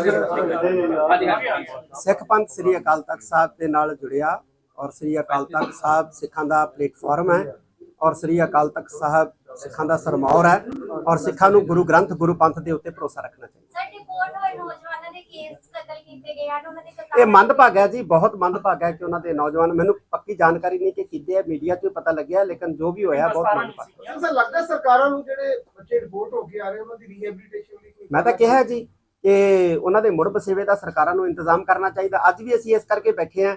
ਸਿੱਖ ਪੰਥ ਸ੍ਰੀ ਅਕਾਲ ਤਖਤ ਸਾਹਿਬ ਦੇ ਨਾਲ ਜੁੜਿਆ ਔਰ ਸ੍ਰੀ ਅਕਾਲ ਤਖਤ ਸਾਹਿਬ ਸਿੱਖਾਂ ਦਾ ਪਲੇਟਫਾਰਮ ਹੈ ਔਰ ਸ੍ਰੀ ਅਕਾਲ ਤਖਤ ਸਾਹਿਬ ਸਿੱਖਾਂ ਦਾ ਸਰਮੌਰ ਹੈ ਔਰ ਸਿੱਖਾਂ ਨੂੰ ਗੁਰੂ ਗ੍ਰੰਥ ਗੁਰੂ ਪੰਥ ਦੇ ਉੱਤੇ ਭਰੋਸਾ ਰੱਖਣਾ ਚਾਹੀਦਾ। ਸਰ ਰਿਪੋਰਟ ਹੋਏ ਨੌਜਵਾਨਾਂ ਦੇ ਕੇਸ ਕਤਲ ਕੀਤੇ ਗਏ ਹਨ ਉਹਨਾਂ ਦੇ ਇਹ ਮੰਦਭਾਗਾ ਜੀ ਬਹੁਤ ਮੰਦਭਾਗਾ ਕਿ ਉਹਨਾਂ ਦੇ ਨੌਜਵਾਨ ਮੈਨੂੰ ਪੱਕੀ ਜਾਣਕਾਰੀ ਨਹੀਂ ਕਿ ਕਿੱਦੇ ਹੈ ਮੀਡੀਆ 'ਚ ਪਤਾ ਲੱਗਿਆ ਲੇਕਿਨ ਜੋ ਵੀ ਹੋਇਆ ਬਹੁਤ ਮੰਦਭਾਗਾ ਸਿੰਘ ਸਾਹਿਬ ਲੱਗਦਾ ਸਰਕਾਰਾਂ ਨੂੰ ਜਿਹੜੇ ਬੱਚੇ ਰਿਪੋਰਟ ਹੋ ਕੇ ਆ ਰਹੇ ਉਹਨਾਂ ਦੀ ਰੀਹੈਬਿਲਿਟੇਸ਼ਨ ਲਈ ਕੋਈ ਮੈਂ ਤਾਂ ਕਿਹਾ ਜੀ ਕਿ ਉਹਨਾਂ ਦੇ ਮੁੜ ਬਸੇਵੇ ਦਾ ਸਰਕਾਰਾਂ ਨੂੰ ਇੰਤਜ਼ਾਮ ਕਰਨਾ ਚਾਹੀਦਾ। ਅੱਜ ਵੀ ਅਸੀਂ ਇਸ ਕਰਕੇ ਬੈਠੇ ਹਾਂ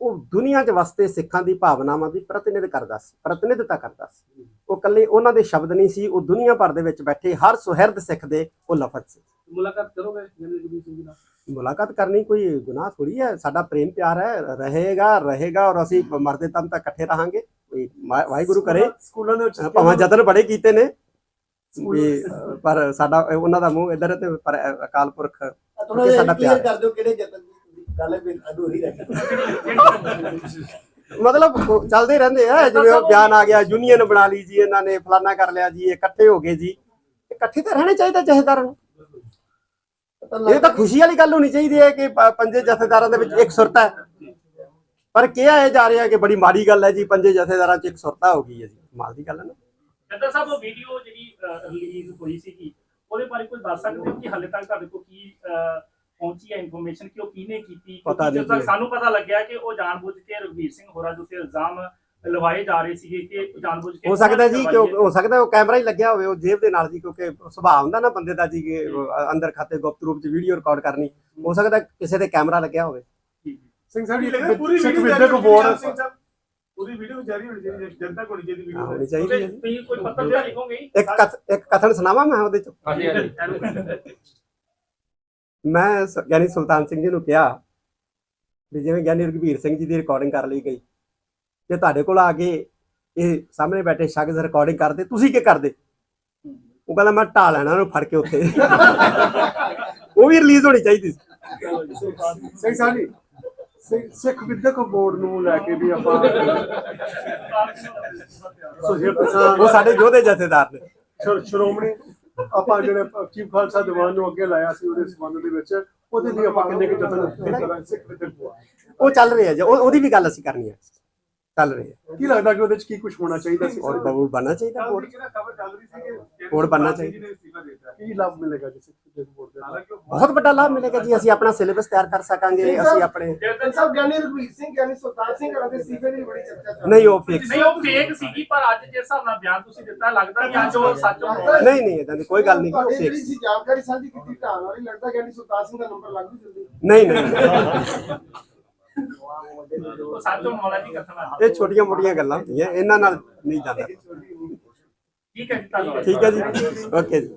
ਉਹ ਦੁਨੀਆ 'ਚ ਵਸਦੇ ਸਿੱਖਾਂ ਦੀ ਭਾਵਨਾਵਾਂ ਦੀ ਪ੍ਰਤੀਨਿਧ ਕਰਦਾ ਸੀ ਪ੍ਰਤੀਨਿਧਤਾ ਕਰਦਾ ਸੀ। ਉਹ ਕੱਲੇ ਉਹਨਾਂ ਦੇ ਸ਼ਬਦ ਨਹੀਂ ਸੀ ਉਹ ਦੁਨੀਆ ਭਰ ਦੇ ਵਿੱਚ ਬੈਠੇ ਹਰ ਸੁਹਿਰਦ ਸਿੱਖ ਦੇ ਉਹ ਲਫ਼ਜ਼ ਸੀ। ਮੁਲਾਕਾਤ ਕਰੋਗੇ ਗਿਆਨੀ ਰਘਬੀਰ ਸਿੰਘ ਜੀ ਨਾਲ? ਮੁਲਾਕਾਤ ਕਰਨੀ ਕੋਈ ਗੁਨਾਹ ਥੋੜੀ ਹੈ ਸਾਡਾ ਪ੍ਰੇਮ ਪਿਆਰ ਹੈ ਰਹੇਗਾ ਰਹੇਗਾ ਔਰ ਅਸੀਂ ਮਰਦੇ ਦਮ ਤੱਕ ਇਕੱਠੇ ਰਹਾਂਗੇ। ਕੋਈ ਵਾਹਿਗੁਰੂ ਕਰੇ। ਸਕੂਲਾਂ ਦੇ ਵਿੱਚ ਭਾਵੇਂ ਯਤਨ ਬੜੇ ਕੀਤੇ ਨੇ ਵੀ ਪਰ ਸਾਡਾ ਉਹਨਾਂ ਦਾ ਮੂੰਹ ਇਧਰ ਤੇ ਪਰ ਅਕਾਲ ਪੁਰਖ ਸਾਡਾ ਪਿਆਰ ਕਰ ਦਿਓ ਕਿਹੜੇ ਜਤਨ ਗੱਲ ਹੈ ਅਧੂਰੀ ਰਹਿ ਗਈ ਮਤਲਬ ਚੱਲਦੇ ਹੀ ਰਹਿੰਦੇ ਆ ਜਿਵੇਂ ਉਹ ਬਿਆਨ ਆ ਗਿਆ ਯੂਨੀਅਨ ਬਣਾ ਲਈ ਜੀ ਇਹਨਾਂ ਨੇ ਫਲਾਨਾ ਕਰ ਲਿਆ ਜੀ ਇਕੱਠੇ ਹੋ ਗਏ ਜੀ। ਇਕੱਠੇ ਤਾਂ ਰਹਿਣੇ ਚਾਹੀਦੇ ਜਥੇਦਾਰਾਂ ਨੂੰ। ਇਹ ਤਾਂ ਖੁਸ਼ੀ ਵਾਲੀ ਗੱਲ ਹੋਣੀ ਚਾਹੀਦੀ ਹੈ ਕਿ ਪੰਜੇ ਜਥੇਦਾਰਾਂ ਦੇ ਵਿੱਚ ਇੱਕ ਸੁਰਤਾ ਹੈ। ਪਰ ਕਿਹਾ ਇਹ ਜਾ ਰਿਹਾ ਕਿ ਬੜੀ ਮਾੜੀ ਗੱਲ ਹੈ ਜੀ ਪੰਜੇ ਜਥੇਦਾਰਾਂ 'ਚ ਇੱਕ ਸੁਰਤਾ ਹੋ ਗਈ ਹੈ ਜੀ। ਕਮਾਲ ਦੀ ਗੱਲ ਹੈ ਨਾ। ਜੱਦਾ ਸਾਹਿਬ ਉਹ ਵੀਡੀਓ ਜਿਹੜੀ ਰਿਲੀਜ਼ ਹੋਈ ਸੀਗੀ ਉਹਦੇ ਬਾਰੇ ਕੋਈ ਦੱਸ ਸਕਦੇ ਹੋ ਕਿ ਹਾਲੇ ਤੱਕ ਤੁਹਾਡੇ ਕੋਲ ਕੀ ਪਹੁੰਚੀ ਹੈ ਇਨਫੋਰਮੇਸ਼ਨ ਕਿ ਉਹ ਕਿਹਨੇ ਕੀਤੀ? ਪਤਾ ਕਿਉਂਕਿ ਨਹੀਂ ਜਦੋਂ ਤੱਕ ਜੀ। ਸਾਨੂੰ ਪਤਾ ਲੱਗਿਆ ਕਿ ਉਹ ਜਾਣਬੁੱਝ ਕੇ ਰਘਵੀਰ ਸਿੰਘ ਹੋਰਾਂ ਦੇ ਉੱਤੇ ਇਲਜ਼ਾਮ ਲਵਾਏ ਜਾ ਰਹੇ ਸੀਗੇ ਕਿ ਜਾਣਬੁੱਝ ਕੇ ਹੋ ਸਕਦਾ ਜੀ ਕਿ ਉਹ-। ਹੋ ਸਕਦਾ ਉਹ ਕੈਮਰਾ ਹੀ ਲੱਗਿਆ ਹੋਵੇ ਉਹ ਜੇਬ ਦੇ ਨਾਲ ਜੀ ਕਿਉਂਕਿ ਸੁਭਾਅ ਹੁੰਦਾ ਨਾ ਬੰਦੇ ਦਾ ਜੀ ਕਿ ਉਹ ਅੰਦਰ ਖਾਤੇ ਗੁਪਤ ਰੂਪ 'ਚ ਵੀਡੀਓ ਰਿਕਾਰਡ ਕਰਨੀ। ਹੋ ਸਕਦਾ ਕਿਸੇ ਦੇ ਕੈਮਰਾ ਲੱਗਿਆ ਹੋਵੇ। ਸਿੰਘ ਸਾਹਿਬ ਲੱਗਦਾ ਪੂਰੀ ਸਿੱਖ ਵੀਡੀਓ ਵਿਦਿਅਕ ਬੋਰਡ ਸਿੰਘ ਸਾਹਿਬ। ਪੂਰੀ ਵੀਡੀਓ ਜਾਰੀ ਹੋਣੀ ਚਾਹੀਦੀ ਹੈ ਜਨਤਾ ਕੋਲ ਚਾਹੀਦੀ ਹਾਂ, ਵੀਡੀਓ ਹੋਣੀ ਚਾਹੀਦੀ ਹੈ ਜੀ। ਤੁਸੀਂ ਕੋਈ ਪੱਤਰ ਜਿਹਾ ਲਿਖੋਗੇ? ਇੱਕ ਕਥ ਇੱਕ ਕਥਨ ਸੁਣਾਵਾਂ ਮੈਂ ਉਹਦੇ 'ਚ? ਹਾਂਜੀ ਹਾਂਜੀ। ਮੈਂ ਸ- ਗਿਆਨੀ ਸੁਲਤਾਨ ਸਿੰਘ ਜੀ ਨੂੰ ਕਿਹਾ ਵੀ ਜਿਵੇਂ ਗਿਆਨੀ ਰਘਬੀਰ ਸਿੰਘ ਜੀ ਦੀ ਰਿਕਾਰਡਿੰਗ ਕਰ ਲਈ ਗਈ ਜੇ ਤੁਹਾਡੇ ਕੋਲ ਆ ਕੇ ਇਹ ਸਾਹਮਣੇ ਬੈਠੇ ਸ਼ਖਸ ਰਿਕਾਰਡਿੰਗ ਕਰਦੇ ਤੁਸੀਂ ਕੀ ਕਰਦੇ? ਉਹ ਕਹਿੰਦਾ ਮੈਂ ਢਾ ਲੈਣਾ ਉਹਨੂੰ ਫੜ ਕੇ ਉੱਥੇ। ਉਹ ਵੀ ਰਿਲੀਜ਼ ਹੋਣੀ ਚਾਹੀਦੀ ਸੀ। ਸਿੰਘ ਸਾਹਿਬ ਜੀ ਸਿੱਖ- ਵਿਦਿਅਕ ਬੋਰਡ ਨੂੰ ਲੈ ਕੇ ਵੀ ਆਪਾਂ ਸਾਂ ਉਹ ਸਾਡੇ ਯੋਧੇ ਜਥੇਦਾਰ ਨੇ। ਸ਼੍ਰੋ- ਸ਼੍ਰੋਮਣੀ ਆਪਾਂ ਜਿਹੜੇ ਚੀਫ ਖਾਲਸਾ ਦੀਵਾਨ ਨੂੰ ਅੱਗੇ ਲਾਇਆ ਸੀ ਉਹਦੇ ਸੰਬੰਧ ਦੇ ਵਿੱਚ ਉਹਦੇ ਲਈ ਆਪਾਂ ਕਿੰਨੇ ਕੁ ਬੋਰਡ ਉਹ ਚੱਲ ਰਿਹਾ ਜੀ ਉਹ- ਉਹਦੀ ਵੀ ਗੱਲ ਅਸੀਂ ਕਰਨੀ ਹੈ ਚੱਲ ਰਹੀ। ਹੈ ਕੀ ਲੱਗਦਾ ਕਿ ਉਹਦੇ ਚ ਕੀ ਕੁਝ ਹੋਣਾ ਚਾਹੀਦਾ ਸੀ? ਔਰ ਬਬੂ ਬਣਨਾ ਚਾਹੀਦਾ ਕੋਡ ਬਣਨਾ ਚਾਹੀਦਾ। ਕੀ ਲਾਭ ਮਿਲੇਗਾ ਜੀ ਬਹੁਤ ਵੱਡਾ ਲਾਭ ਮਿਲੇਗਾ ਜੀ ਅਸੀਂ ਆਪਣਾ ਸਿਲੇਬਸ ਤਿਆਰ ਕਰ ਸਕਾਂਗੇ ਅਸੀਂ ਆਪਣੇ ਸਾਹਿਬ ਗਿਆਨੀ ਰਘਵੀਰ ਸਿੰਘ ਗਿਆਨੀ ਸੁਲਤਾਨ ਸਿੰਘ ਦੇ ਸੀਫੇ ਦੀ ਬੜੀ ਚਰਚਾ ਚੱਲ ਰਹੀ ਨਹੀਂ ਉਹ ਫਿਕਸ ਨਹੀਂ ਉਹ ਫੇਕ ਸੀਗੀ ਪਰ ਅੱਜ ਜਿਸ ਹਿਸਾਬ ਨਾਲ ਬਿਆਨ ਤੁਸੀਂ ਦਿੱਤਾ ਲੱਗਦਾ ਕਿ ਅੱਜ ਉਹ ਸੱਚ ਹੋ ਰਿਹਾ ਨਹੀਂ ਨਹੀਂ ਇਦਾਂ ਦੀ ਕੋਈ ਗੱਲ ਨਹੀਂ ਉਹ ਫਿਕਸ ਸੀ ਜਾਣਕਾਰੀ ਸਾਂਝੀ ਕੀਤੀ ਢਾਣ ਵਾਲੀ ਲੱਗਦਾ ਗਿਆਨੀ ਸੁਲਤਾਨ ਸਿੰਘ ਦਾ ਨੰਬਰ ਲੱਗ ਜਲਦੀ ਨਹੀਂ ਨਹੀਂ। ਹੋਣ ਇਹ ਛੋਟੀਆਂ ਮੋਟੀਆਂ ਗੱਲਾਂ ਹੁੰਦੀਆਂ ਇਹਨਾਂ ਨਾਲ ਨਹੀਂ ਜਾਂਦਾ। ਠੀਕ ਹੈ ਜੀ ਧੰਨਵਾਦ। ਠੀਕ ਹੈ ਜੀ ਓਕੇ ਜੀ।